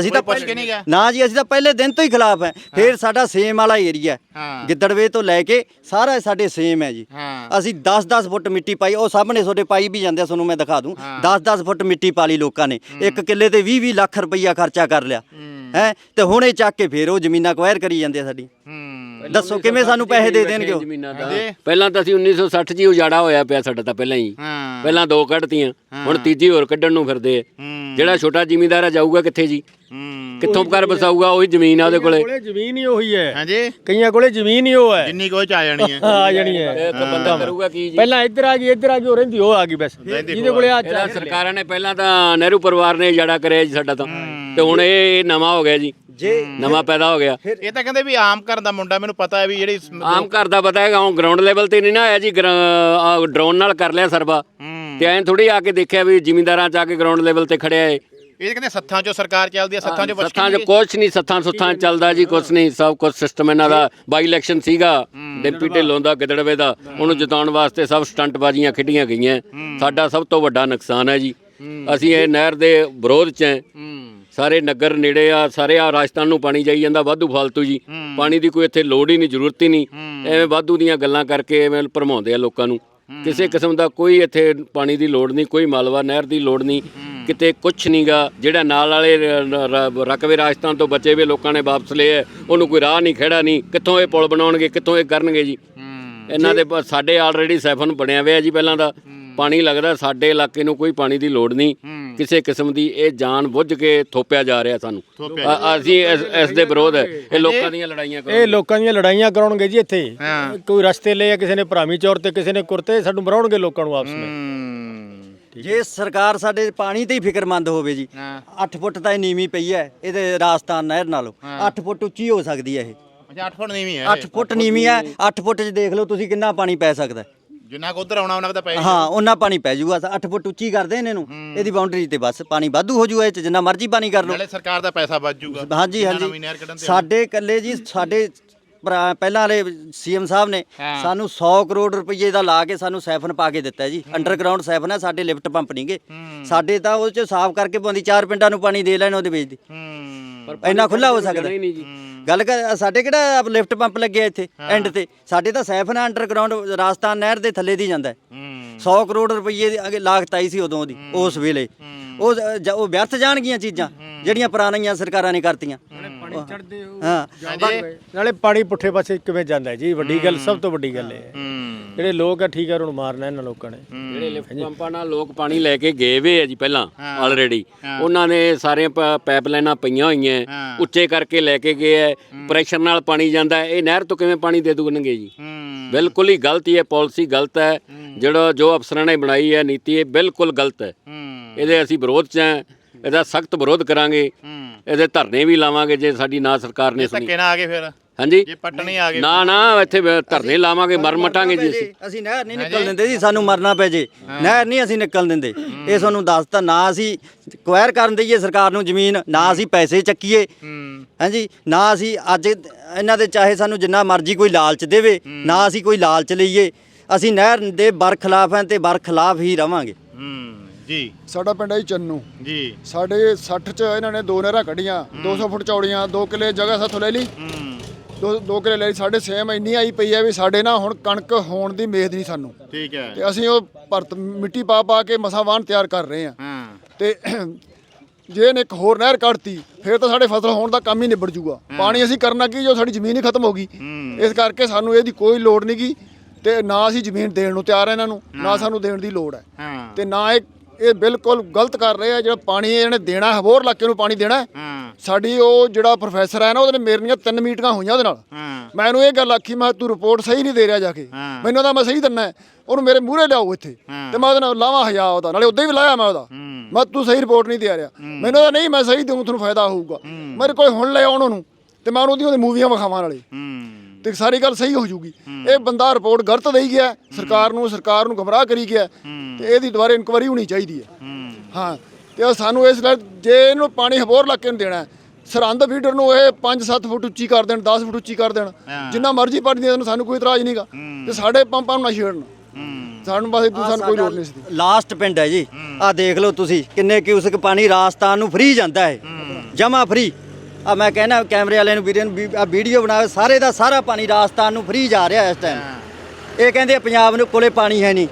ਅਸੀਂ ਤਾਂ ਪੁੱਛ ਕੇ ਨਹੀਂ ਗਿਆ? ਨਾ ਜੀ ਅਸੀਂ ਤਾਂ ਪਹਿਲੇ ਦਿਨ ਤੋਂ ਹੀ ਖਿਲਾਫ ਹੈ। ਫਿਰ ਸਾਡਾ ਸੇਮ ਵਾਲਾ ਏਰੀਆ ਹਾਂ। ਗਿੱਦੜਵੇ ਤੋਂ ਲੈ ਕੇ ਸਾਰਾ ਸਾਡੇ ਸੇਮ ਹੈ ਜੀ। ਹਾਂ। ਅਸੀਂ 10-10 ਫੁੱਟ ਮਿੱਟੀ ਪਾਈ। ਉਹ ਸਾਹਮਣੇ ਤੁਹਾਡੇ ਪਾਈ ਵੀ ਜਾਂਦੇ ਆ, ਤੁਹਾਨੂੰ ਮੈਂ ਦਿਖਾ ਦੂੰ। 10-10 ਫੁੱਟ ਮਿੱਟੀ ਪਾ ਲਈ ਲੋਕਾਂ ਨੇ। ਇੱਕ ਕਿੱਲੇ ਤੇ 20-20 ਲੱਖ ਰੁਪਈਆ ਖਰਚਾ ਕਰ ਲਿਆ। ਹੈ। ਤੇ ਹੁਣ ਇਹ ਚੱਕ ਕੇ ਫੇਰ ਉਹ ਜ਼ਮੀਨਾਂ ਕੁਆਇਰ ਕਰੀ ਜਾਂਦੇ ਆ ਸਾਡੀ। ਦੱਸੋ ਕਿਵੇਂ ਸਾਨੂੰ ਪੈਸੇ ਦੇ ਦੇਣਗੇ ਉਹ? ਜ਼ਮੀਨਾਂ ਦਾ ਪਹਿਲਾਂ ਤਾਂ ਅਸੀਂ 1960 ਚ ਹੀ ਉਜਾੜਾ ਹੋਇਆ ਪਿਆ ਸਾਡਾ ਤਾਂ ਪਹਿਲਾਂ ਹੀ। ਹਾਂ। ਪਹਿਲਾਂ ਦੋ ਕੱਢਤੀਆਂ ਹੁਣ ਤੀਜੀ ਹੋਰ ਕੱਢਣ ਨੂੰ ਫਿਰਦੇ ਆ। ਜਿਹੜਾ ਛੋਟਾ ਜ਼ਿਮੀਂਦਾਰ ਆ ਜਾਊਗਾ ਕਿੱਥੇ ਜੀ? ਕਿੱਥੋਂ ਘਰ ਬਸਾਊਗਾ ਉਹੀ ਜ਼ਮੀਨ ਆ ਉਹਦੇ ਕੋਲੇ। ਕੋਲੇ ਜ਼ਮੀਨ ਹੀ ਉਹੀ ਹੈ। ਹਾਂਜੀ। ਕਈਆਂ ਕੋਲੇ ਜ਼ਮੀਨ ਹੀ ਉਹ ਹੈ। ਜਿੰਨੀ ਕੋਈ ਚ ਆ ਜਾਣੀ ਹੈ। ਆ ਜਾਣੀ ਹੈ। ਇੱਕ ਬੰਦਾ ਕਰੂਗਾ ਕੀ ਜੀ? ਪਹਿਲਾਂ ਇੱਧਰ ਆ ਗਈ ਇੱਧਰ ਆ ਗਈ ਉਹ ਰਹਿੰਦੀ ਉਹ ਆ ਗਈ ਬਸ। ਜਿਹਦੇ ਕੋਲੇ ਆ ਇਹਦਾ ਸਰਕਾਰਾਂ ਨੇ ਪਹਿਲਾਂ ਤਾਂ ਨਹਿਰੂ ਪਰਿਵਾਰ ਨੇ ਉਜਾੜਾ ਕਰਿਆ ਜੀ ਸਾਡਾ ਤਾਂ। ਤੇ ਹੁਣ ਇਹ ਨਵਾਂ ਹੋ ਗਿਆ ਜੀ। ਜੇ ਨਵਾਂ ਪੈਦਾ ਹੋ ਗਿਆ। ਇਹ ਤਾਂ ਕਹਿੰਦੇ ਵੀ ਆਮ ਘਰ ਦਾ ਮੁੰਡਾ ਮੈਨੂੰ ਪਤਾ ਹੈ ਵੀ ਜਿਹੜੀ ਆਮ ਘਰ ਦਾ ਪਤਾ ਹੈਗਾ ਉਹ ਗਰਾਊਂਡ ਲੈਵਲ ਤੇ ਨਹੀਂ ਨਾ ਆਇਆ ਜੀ ਡਰੋਨ ਨਾਲ ਕਰ ਲਿਆ ਸਰਵਾ ਤੇ ਐਂ ਥੋੜੀ ਆ ਕੇ ਦੇਖਿਆ ਵੀ ਜ਼ਿਮੀਂਦਾਰਾਂ ਚ ਆ ਕੇ ਗਰਾਊਂਡ ਲੈਵਲ ਤੇ ਖੜਿਆ ਏ। ਇਹ ਕਹਿੰਦੇ ਸੱਥਾਂ ਚੋਂ ਸਰਕਾਰ ਚੱਲਦੀ ਹੈ ਸੱਥਾਂ ਚੋਂ ਸੱਥਾਂ 'ਚ ਕੁਛ ਨਹੀਂ ਸੱਥਾਂ ਸੁੱਥਾਂ ਚੱਲਦਾ ਜੀ ਕੁਛ ਨਹੀਂ ਸਭ ਕੁਝ ਸਿਸਟਮ ਇਹਨਾਂ ਦਾ ਬਾਈ ਇਲੈਕਸ਼ਨ ਸੀਗਾ। ਡਿੰਪੀ ਢਿੱਲੋਂ ਦਾ ਗਿੱਦੜਵੇ ਦਾ ਉਹਨੂੰ ਜਿਤਾਉਣ ਵਾਸਤੇ ਸਭ ਸਟੰਟ ਬਾਜ਼ੀਆਂ ਖੇਡੀਆਂ ਗਈਆਂ। ਸਾਡਾ ਸਭ ਤੋਂ ਵੱਡਾ ਨੁਕਸਾਨ ਹੈ ਜੀ। ਅਸੀਂ ਇਹ ਨਹਿਰ ਦੇ ਵਿਰੋਧ 'ਚ ਹੈ। ਸਾਰੇ ਨਗਰ ਨੇੜੇ ਆ ਸਾਰੇ ਆ ਰਾਜਸਥਾਨ ਨੂੰ ਪਾਣੀ ਜਾਈ ਜਾਂਦਾ ਵਾਧੂ ਫਾਲਤੂ ਜੀ। ਪਾਣੀ ਦੀ ਕੋਈ ਇੱਥੇ ਲੋੜ ਹੀ ਨਹੀਂ ਜ਼ਰੂਰਤ ਹੀ ਨਹੀਂ। ਐਵੇਂ ਵਾਧੂ ਦੀਆਂ ਗੱਲਾਂ ਕਰਕੇ ਐਵੇਂ ਭਰਮਾਉਂਦੇ ਆ ਲੋਕਾਂ ਨੂੰ। ਕਿਸੇ ਕਿਸਮ ਦਾ ਕੋਈ ਇੱਥੇ ਪਾਣੀ ਦੀ ਲੋੜ ਨਹੀਂ ਕੋਈ ਮਾਲਵਾ ਨਹਿਰ ਦੀ ਲੋੜ ਨਹੀਂ ਕਿਤੇ ਕੁਛ ਨਹੀਂਗਾ। ਜਿਹੜਾ ਨਾਲ ਵਾਲੇ ਰ- ਰ- ਰਕਬੇ ਰਾਜਸਥਾਨ ਤੋਂ ਬਚੇ ਹੋਏ ਲੋਕਾਂ ਨੇ ਵਾਪਸ ਲਏ ਉਹਨੂੰ ਕੋਈ ਰਾਹ ਨਹੀਂ ਖੜਾ ਨਹੀਂ। ਕਿੱਥੋਂ ਇਹ ਪੁਲ ਬਣਾਉਣਗੇ ਕਿੱਥੋਂ ਇਹ ਕਰਨਗੇ ਜੀ? ਇਹਨਾਂ ਦੇ ਸਾਡੇ ਆਲਰੇਡੀ ਸਾਈਫਨ ਬਣਿਆ ਹੋਇਆ ਜੀ ਪਹਿਲਾਂ ਦਾ। ਪਾਣੀ ਲੱਗਦਾ ਸਾਡੇ ਇਲਾਕੇ ਨੂੰ ਕੋਈ ਪਾਣੀ ਦੀ ਲੋੜ ਨਹੀਂ। ਕਿਸੇ ਕਿਸਮ ਦੀ ਇਹ ਜਾਣ ਬੁੱਝ ਕੇ ਥੋਪਿਆ ਜਾ ਰਿਹਾ ਸਾਨੂੰ। ਅ- ਅਸੀਂ ਇਸ ਇਸ ਦੇ ਵਿਰੋਧ ਹੈ। ਇਹ ਲੋਕਾਂ ਦੀਆਂ ਲੜਾਈਆਂ ਕਰੋ ਇਹ ਲੋਕਾਂ ਦੀਆਂ ਲੜਾਈਆਂ ਕਰਾਉਣਗੇ ਜੀ ਇੱਥੇ। ਕੋਈ ਰਸਤੇ ਲਏ ਆ ਕਿਸੇ ਨੇ ਭਰਾਵੀ ਚੌਰ ਤੇ ਕਿਸੇ ਨੇ ਕੁਰਤੇ ਸਾਨੂੰ ਮਰਾਉਣਗੇ ਲੋਕਾਂ ਨੂੰ ਆਪਸ ਵਿੱਚ। ਜੇ ਸਰਕਾਰ ਸਾਡੇ ਪਾਣੀ ਤੇ ਹੀ ਫਿਕਰਮੰਦ ਹੋਵੇ ਜੀ 8 ਫੁੱਟ ਤਾਂ ਇਹ ਨੀਵੀਂ ਪਈ ਹੈ ਇਹਦੇ ਰਾਜਸਥਾਨ ਨਹਿਰ ਨਾਲੋਂ। 8 ਫੁੱਟ ਉੱਚੀ ਹੋ ਸਕਦੀ ਹੈ ਇਹ। ਅੱਛਾ 8 ਫੁੱਟ ਨੀਵੀਂ ਹੈ। 8 ਫੁੱਟ ਨੀਵੀਂ ਹੈ 8 ਫੁੱਟ 'ਚ ਦੇਖ ਲਓ ਤੁਸੀਂ ਕਿੰਨਾ ਪਾਣੀ ਪੈ ਸਕਦਾ ਹੈ। ਜਿੰਨਾ ਕੋ ਉਧਰ ਆਉਣਾ ਉਹਨਾਂ ਦਾ ਪੈ ਹਾਂ ਉਹਨਾਂ ਪਾਣੀ ਪੈ ਜਾਊਗਾ 8 ਫੁੱਟ ਉੱਚੀ ਕਰਦੇ ਇਹਨਾਂ। ਨੂੰ ਇਹਦੀ ਬਾਉਂਡਰੀ ਤੇ ਬਸ ਪਾਣੀ ਵਾਧੂ ਹੋ ਜਾਊਗਾ ਇਹ 'ਚ ਜਿੰਨਾ ਮਰਜ਼ੀ ਪਾਣੀ ਕਰ ਲਓ। ਨਾਲੇ ਸਰਕਾਰ ਦਾ ਪੈਸਾ ਬਚ ਜਾਊਗਾ। ਹਾਂਜੀ ਜਿੰਨਾ ਨਵੀਂ ਹਾਂਜੀ ਨਹਿਰ ਕੱਢਣ ਤੇ ਸਾਡੇ ਕੱਲੇ ਜੀ ਸਾਡੇ ਭਰਾ- ਪਹਿਲਾਂ ਵਾਲੇ ਸੀਐਮ ਸਾਹਿਬ ਨੇ ਸਾਨੂੰ 100 ਕਰੋੜ ਰੁਪਏ ਦਾ ਲਾ ਕੇ ਸਾਨੂੰ ਸੈਫਨ ਪਾ ਕੇ ਦਿੱਤਾ ਜੀ। ਅੰਡਰਗਰਾਉਂਡ ਸੈਫਨ ਹੈ ਸਾਡੇ ਲਿਫਟ ਪੰਪ ਨਹੀਂਗੇ ਸਾਡੇ ਤਾਂ ਉਹ ਚ ਸਾਫ਼ ਕਰਕੇ ਪਾਉਂਦੀ ਚਾਰ ਪਿੰਡਾਂ ਨੂੰ ਪਾਣੀ ਦੇ ਲੈਣ ਉਹਦੇ ਵਿੱਚ ਦੀ। ਇੰਨਾ ਖੁੱਲਾ ਹੋ ਸਕਦਾ। ਨਹੀਂ ਜੀ। ਗੱਲ ਕਰ ਸਾਡੇ ਕਿਹੜਾ ਲਿਫਟ ਪੰਪ ਲੱਗਿਆ ਇੱਥੇ? ਐਂਡ ਤੇ। ਸਾਡੇ ਤਾਂ ਸੈਫਨ ਅੰਡਰਗਰਾਉਂਡ ਰਾਜਸਥਾਨ ਨਹਿਰ ਦੇ ਥੱਲੇ ਦੀ ਜਾਂਦਾ ਹੈ। 100 ਕਰੋੜ ਰੁਪਏ ਦੀ ਅੱਗੇ ਲਾਗਤ ਆਈ ਸੀ ਉਦੋਂ ਦੀ ਉਸ ਵੇਲੇ। ਉਹ ਜ- ਉਹ ਵਿਅਰਥ ਜਾਣਗੀਆਂ ਚੀਜ਼ਾਂ ਜਿਹੜੀਆਂ ਪੁਰਾਣੀਆਂ ਸਰਕਾਰਾਂ ਨੇ ਕਰਤੀਆਂ। ਹਾਂ। ਨਾਲੇ ਪਾਣੀ ਪੁੱਠੇ ਪਾਸੇ ਕਿਵੇਂ ਜਾਂਦਾ ਹੈ ਜੀ ਵੱਡੀ ਗੱਲ ਸਭ ਤੋਂ ਵੱਡੀ ਗੱਲ ਇਹ ਹੈ। ਜਿਹੜੇ ਲੋਕ ਆ ਠੀਕ ਆ ਹੁਣ ਮਾਰਨਾ ਇਹਨਾਂ ਲੋਕਾਂ ਨੇ। ਜਿਹੜੇ ਲਿਫਟ ਪੰਪਾਂ ਨਾਲ ਲੋਕ ਪਾਣੀ ਲੈ ਕੇ ਗਏ ਵੇ ਆ ਜੀ ਪਹਿਲਾਂ ਆਲਰੇਡੀ ਉਹਨਾਂ ਨੇ ਸਾਰੇ ਪਾਈਪਲਾਈਨਾਂ ਪਈਆਂ ਹੋਈਆਂ ਉੱਚੇ ਕਰਕੇ ਲੈ ਕੇ ਗਏ ਐ। ਪ੍ਰੈਸ਼ਰ ਨਾਲ ਪਾਣੀ ਜਾਂਦਾ ਹੈ। ਇਹ ਨਹਿਰ ਤੋਂ ਕਿਵੇਂ ਪਾਣੀ ਦੇ ਦੂਣਗੇ ਜੀ? ਬਿਲਕੁਲ ਹੀ ਗਲਤ ਹੀ ਹੈ ਪਾਲਿਸੀ ਗਲਤ ਹੈ। ਜਿਹੜਾ ਜੋ ਅਫਸਰਾਂ ਨੇ ਬਣਾਈ ਹੈ ਨੀਤੀ ਇਹ ਬਿਲਕੁਲ ਗਲਤ ਹੈ। ਇਹਦੇ ਅਸੀਂ ਵਿਰੋਧ 'ਚ ਹਾਂ। ਇਹਦਾ ਸਖਤ ਵਿਰੋਧ ਕਰਾਂਗੇ। ਇਹਦੇ ਧਰਨੇ ਵੀ ਲਾਵਾਂਗੇ ਜੇ ਸਾਡੀ ਨਾ ਸਰਕਾਰ ਨੇ ਸੁਣੀ ਧੱਕੇ ਨਾ ਆ ਗਏ ਫਿਰ? ਹਾਂਜੀ। ਜੇ ਪੱਟਣੇ ਆ ਗਏ ਨਾ ਨਾ ਇੱਥੇ ਧਰਨੇ ਲਾਵਾਂਗੇ ਮਰ ਮਟਾਂਗੇ ਜੀ ਅਸੀਂ। ਅਸੀਂ ਨਹਿਰ ਨਹੀਂ ਨਿਕਲ ਦਿੰਦੇ ਜੀ ਸਾਨੂੰ ਮਰਨਾ ਪੈ ਜੇ। ਨਹਿਰ ਨਹੀਂ ਅਸੀਂ ਨਿਕਲ ਦਿੰਦੇ। ਇਹ ਤੁਹਾਨੂੰ ਦੱਸਤਾ ਨਾ ਅਸੀਂ ਕੁਐਰ ਕਰਨ ਦਈਏ ਸਰਕਾਰ ਨੂੰ ਜ਼ਮੀਨ ਨਾ ਅਸੀਂ ਪੈਸੇ ਚੱਕੀਏ। ਹਾਂਜੀ? ਨਾ ਅਸੀਂ ਅੱਜ ਇਹਨਾਂ ਦੇ ਚਾਹੇ ਸਾਨੂੰ ਜਿੰਨਾ ਮਰਜ਼ੀ ਕੋਈ ਲਾਲਚ ਦੇਵੇ ਨਾ ਅਸੀਂ ਕੋਈ ਲਾਲਚ ਲਈਏ। ਅਸੀਂ ਨਹਿਰ ਦੇ ਬਰਖਲਾਫ ਹਾਂ ਤੇ ਬਰਖਲਾਫ ਹੀ ਰਵਾਂਗੇ। ਹੂੰ। ਜੀ। ਸਾਡਾ ਪਿੰਡ ਹੈ ਜੀ ਚੰਨੂ। ਜੀ। ਸਾਡੇ 60 ਚ ਇਹਨਾਂ ਨੇ ਦੋ ਨਹਿਰਾਂ ਕੱਢੀਆਂ 200 ਫੁੱਟ ਚੌੜੀਆਂ 2 ਕਿੱਲੇ ਜਗ੍ਹਾ ਸਾਥੋਂ ਲੈ ਲਈ। ਦੋ ਦੋ ਕਿੱਲੇ ਲੈ ਲਈ। ਸਾਡੇ ਸੇਮ ਇੰਨੀ ਆਈ ਪਈ ਹੈ ਵੀ ਸਾਡੇ ਨਾ ਹੁਣ ਕਣਕ ਹੋਣ ਦੀ ਉਮੀਦ ਨਹੀਂ ਸਾਨੂੰ। ਠੀਕ ਹੈ। ਤੇ ਅਸੀਂ ਉਹ ਭਰਤ ਮਿੱਟੀ ਪਾ ਪਾ ਕੇ ਮਸਾ ਵਾਹਣ ਤਿਆਰ ਕਰ ਰਹੇ ਹਾਂ। ਤੇ ਜੇ ਇਹਨੇ ਇੱਕ ਹੋਰ ਨਹਿਰ ਕੱਢਤੀ ਫਿਰ ਤਾਂ ਸਾਡੇ ਫਸਲ ਹੋਣ ਦਾ ਕੰਮ ਹੀ ਨਿਬੜ ਜੂਗਾ। ਪਾਣੀ ਅਸੀਂ ਕਰਨਾ ਕੀ ਜੋ ਸਾਡੀ ਜ਼ਮੀਨ ਹੀ ਖਤਮ ਹੋ ਗਈ। ਇਸ ਕਰਕੇ ਸਾਨੂੰ ਇਹਦੀ ਕੋਈ ਲੋੜ ਨਹੀਂ ਗੀ ਤੇ ਨਾ ਅਸੀਂ ਜ਼ਮੀਨ ਦੇਣ ਨੂੰ ਤਿਆਰ ਹਾਂ ਇਹਨਾਂ ਨੂੰ ਨਾ ਸਾਨੂੰ ਦੇਣ ਦੀ ਲੋੜ ਹਾਂ। ਤੇ ਨਾ ਇਹ ਇਹ ਬਿਲਕੁਲ ਗਲਤ ਕਰ ਰਹੇ ਆ ਜਿਹੜਾ ਪਾਣੀ ਇਹਨੇ ਦੇਣਾ ਹੈ, ਹੋਰ ਇਲਾਕੇ ਨੂੰ ਪਾਣੀ ਦੇਣਾ ਹੈ। ਹਾਂ। ਸਾਡੀ ਉਹ ਜਿਹੜਾ ਪ੍ਰੋਫੈਸਰ ਹੈ ਨਾ ਉਹਦੇ ਨੇ ਮੇਰੀਆਂ ਤਿੰਨ ਮੀਟਿੰਗਾਂ ਹੋਈਆਂ ਉਹਦੇ ਨਾਲ। ਹਾਂ। ਮੈਂ ਇਹਨੂੰ ਇਹ ਗੱਲ ਆਖੀ ਮੈਂ ਕਿਹਾ ਤੂੰ ਰਿਪੋਰਟ ਸਹੀ ਨਹੀਂ ਦੇ ਰਿਹਾ ਜਾ ਕੇ। ਹਾਂ। ਮੈਨੂੰ ਤਾਂ ਮੈਂ ਸਹੀ ਦਿੰਨਾ ਹੈ। ਉਹਨੂੰ ਮੇਰੇ ਮੂਹਰੇ ਲਿਆਓ ਇੱਥੇ। ਤੇ ਮੈਂ ਉਹਦੇ ਨਾਲ ਲਾਵਾਂ ਹਜਾ ਉਹਦਾ ਨਾਲੇ ਉਦਾਂ ਹੀ ਲਾਇਆ ਮੈਂ ਉਹਦਾ। ਮੈਂ ਤੂੰ ਸਹੀ ਰਿਪੋਰਟ ਨਹੀਂ ਦੇ ਰਿਹਾ। ਮੈਨੂੰ ਤਾਂ ਨਹੀਂ ਮੈਂ ਸਹੀ ਦੇਉਂ ਤੁਹਾਨੂੰ ਫਾਇਦਾ ਹੋਊਗਾ। ਮੇਰੇ ਕੋਲ ਹੁਣ ਲੈ ਆਉਣ ਉਹਨੂੰ ਤੇ ਮੈਂ ਉਹਨੂੰ ਉਹਦੀ ਮੂਵੀਆਂ ਵਿਖਾਵਾਂ ਨਾਲੇ। ਹੂੰ। ਤੇ ਸਾਰੀ ਗੱਲ ਸਹੀ ਹੋ ਜੂਗੀ। ਇਹ ਬੰਦਾ ਰਿਪੋਰਟ ਗਲਤ ਦੇਈ ਗਿਆ ਸਰਕਾਰ ਨੂੰ ਸਰਕਾਰ ਨੂੰ ਗਮਰਾਹ ਕਰੀ ਗਿਆ ਤੇ ਇਹਦੀ ਦੁਬਾਰਾ ਇਨਕੁਆਰੀ ਹੋਣੀ ਚਾਹੀਦੀ ਹੈ। ਹਾਂ। ਤੇ ਸਾਨੂੰ ਇਸ ਨਾਲ ਜੇ ਇਹਨੂੰ ਪਾਣੀ ਹੋਰ ਇਲਾਕੇ ਨੂੰ ਦੇਣਾ ਹੈ, ਸਰਹੰਦ ਫੀਡਰ ਨੂੰ ਇਹ 5-7 ਫੁੱਟ ਉੱਚੀ ਕਰ ਦੇਣ 10 ਫੁੱਟ ਉੱਚੀ ਕਰ ਦੇਣ ਜਿੰਨਾ ਮਰਜ਼ੀ ਪਾਣੀ ਦੇ ਦੇਣ ਸਾਨੂੰ ਕੋਈ ਇਤਰਾਜ਼ ਨਹੀਂਗਾ ਤੇ ਸਾਡੇ ਪੰਪਾਂ ਨੂੰ ਨਾ ਛੇੜਨ। ਸਾਨੂੰ ਬਸ ਸਾਨੂੰ ਕੋਈ ਲੋੜ ਨਹੀਂ ਸੀ ਲਾਸਟ ਪਿੰਡ ਹੈ ਜੀ। ਆਹ ਦੇਖ ਲਓ ਤੁਸੀਂ ਕਿੰਨੇ ਕਿਊਸਕ ਪਾਣੀ ਰਾਜਸਥਾਨ ਨੂੰ ਫ੍ਰੀ ਜਾਂਦਾ ਹੈ। ਜਮਾ ਫ੍ਰੀ ਆ ਮੈਂ ਕਹਿੰਦਾ ਕੈਮਰੇ ਵਾਲਿਆਂ ਨੂੰ ਵੀਡੀਓ ਨੂੰ ਆ ਵੀਡੀਓ ਬਣਾਓ ਸਾਰੇ ਦਾ ਸਾਰਾ ਪਾਣੀ ਰਾਜਸਥਾਨ ਨੂੰ ਫ੍ਰੀ ਜਾ ਰਿਹਾ ਇਸ ਟਾਈਮ ਇਹ ਕਹਿੰਦੇ ਪੰਜਾਬ ਨੂੰ ਕੋਲੇ ਪਾਣੀ ਹੈ ਨਹੀਂ।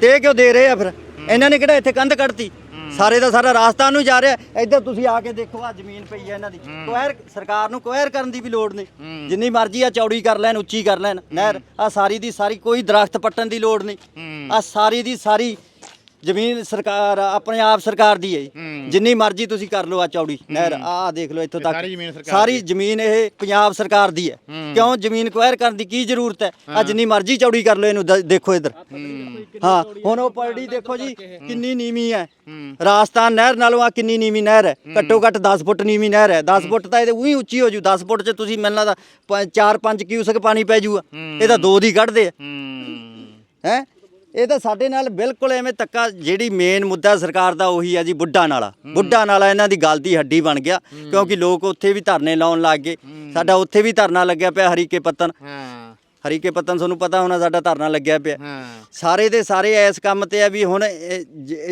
ਤੇ ਇਹ ਕਿਉਂ ਦੇ ਰਹੇ ਆ ਫਿਰ? ਇਹਨਾਂ ਨੇ ਕਿਹੜਾ ਇੱਥੇ ਕੰਧ ਕੱਢਤੀ? ਸਾਰੇ ਦਾ ਸਾਰਾ ਰਾਜਸਥਾਨ ਨੂੰ ਜਾ ਰਿਹਾ। ਇੱਧਰ ਤੁਸੀਂ ਆ ਕੇ ਦੇਖੋ ਆ ਜ਼ਮੀਨ ਪਈ ਹੈ ਇਹਨਾਂ ਦੀ। ਕੁਐਰ ਸਰਕਾਰ ਨੂੰ ਕੁਐਰ ਕਰਨ ਦੀ ਵੀ ਲੋੜ ਨਹੀਂ। ਜਿੰਨੀ ਮਰਜ਼ੀ ਆ ਚੌੜੀ ਕਰ ਲੈਣ ਉੱਚੀ ਕਰ ਲੈਣ। ਨਹਿਰ ਆ ਸਾਰੀ ਦੀ ਸਾਰੀ ਕੋਈ ਦਰਖਤ ਪੱਟਣ ਦੀ ਲੋੜ ਨਹੀਂ। ਆ ਸਾਰੀ ਦੀ ਸਾਰੀ ਜ਼ਮੀਨ ਸਰਕਾਰ ਆਪਣੇ ਆਪ ਸਰਕਾਰ ਦੀ ਹੈ ਜੀ। ਜਿੰਨੀ ਮਰਜ਼ੀ ਤੁਸੀਂ ਕਰ ਲਓ ਆ ਚੌੜੀ। ਨਹਿਰ ਆ ਦੇਖ ਲਓ ਇੱਥੋਂ ਤੱਕ। ਸਾਰੀ ਜ਼ਮੀਨ ਸਰਕਾਰ ਸਾਰੀ ਜ਼ਮੀਨ ਇਹ ਪੰਜਾਬ ਸਰਕਾਰ ਦੀ ਹੈ। ਕਿਉਂ? ਜ਼ਮੀਨ ਕੁਐਰ ਕਰਨ ਦੀ ਕੀ ਜ਼ਰੂਰਤ ਹੈ? ਆ ਜਿੰਨੀ ਮਰਜ਼ੀ ਚੌੜੀ ਕਰ ਲਓ ਇਹਨੂੰ ਦ- ਦੇਖੋ ਇੱਧਰ। ਹਾਂ ਹੁਣ ਉਹ ਪਰੜੀ ਦੇਖੋ ਜੀ ਕਿੰਨੀ ਨੀਵੀਂ ਹੈ। ਰਾਜਸਥਾਨ ਨਹਿਰ ਨਾਲੋਂ ਆ ਕਿੰਨੀ ਨੀਵੀਂ ਨਹਿਰ ਹੈ। ਘੱਟੋ ਘੱਟ 10 ਫੁੱਟ ਨੀਵੀਂ ਨਹਿਰ ਹੈ। 10 ਫੁੱਟ ਤਾਂ ਇਹਦੇ ਉਹੀ ਉੱਚੀ ਹੋ ਜੂ। 10 ਫੁੱਟ 'ਚ ਤੁਸੀਂ ਮੈਨੂੰ ਲੱਗਦਾ 4-5 ਕਿਊਸਕ ਪਾਣੀ ਪੈ ਜੂਗਾ। ਇਹ ਤਾਂ ਦੋ ਦੀ ਕੱਢਦੇ ਆ। ਹੈ? ਇਹ ਤਾਂ ਸਾਡੇ ਨਾਲ ਬਿਲਕੁਲ ਐਵੇਂ ਤੱਕਾ ਜਿਹੜੀ ਮੇਨ ਮੁੱਦਾ ਸਰਕਾਰ ਦਾ ਉਹੀ ਆ ਜੀ ਬੁੱਢਾ ਨਾਲਾ। ਬੁੱਢਾ ਨਾਲਾ ਇਹਨਾਂ ਦੀ ਗੱਲ ਦੀ ਹੱਡੀ ਬਣ ਗਿਆ ਕਿਉਂਕਿ ਲੋਕ ਉੱਥੇ ਵੀ ਧਰਨੇ ਲਾਉਣ ਲੱਗ ਗਏ। ਸਾਡਾ ਉੱਥੇ ਵੀ ਧਰਨਾ ਲੱਗਿਆ ਪਿਆ ਹਰੀਕੇ ਪੱਤਨ। ਹਾਂ। ਹਰੀਕੇ ਪੱਤਨ ਤੁਹਾਨੂੰ ਪਤਾ ਹੋਣਾ ਸਾਡਾ ਧਰਨਾ ਲੱਗਿਆ ਪਿਆ। ਸਾਰੇ ਦੇ ਸਾਰੇ ਇਸ ਕੰਮ ਤੇ ਆ ਵੀ ਹੁਣ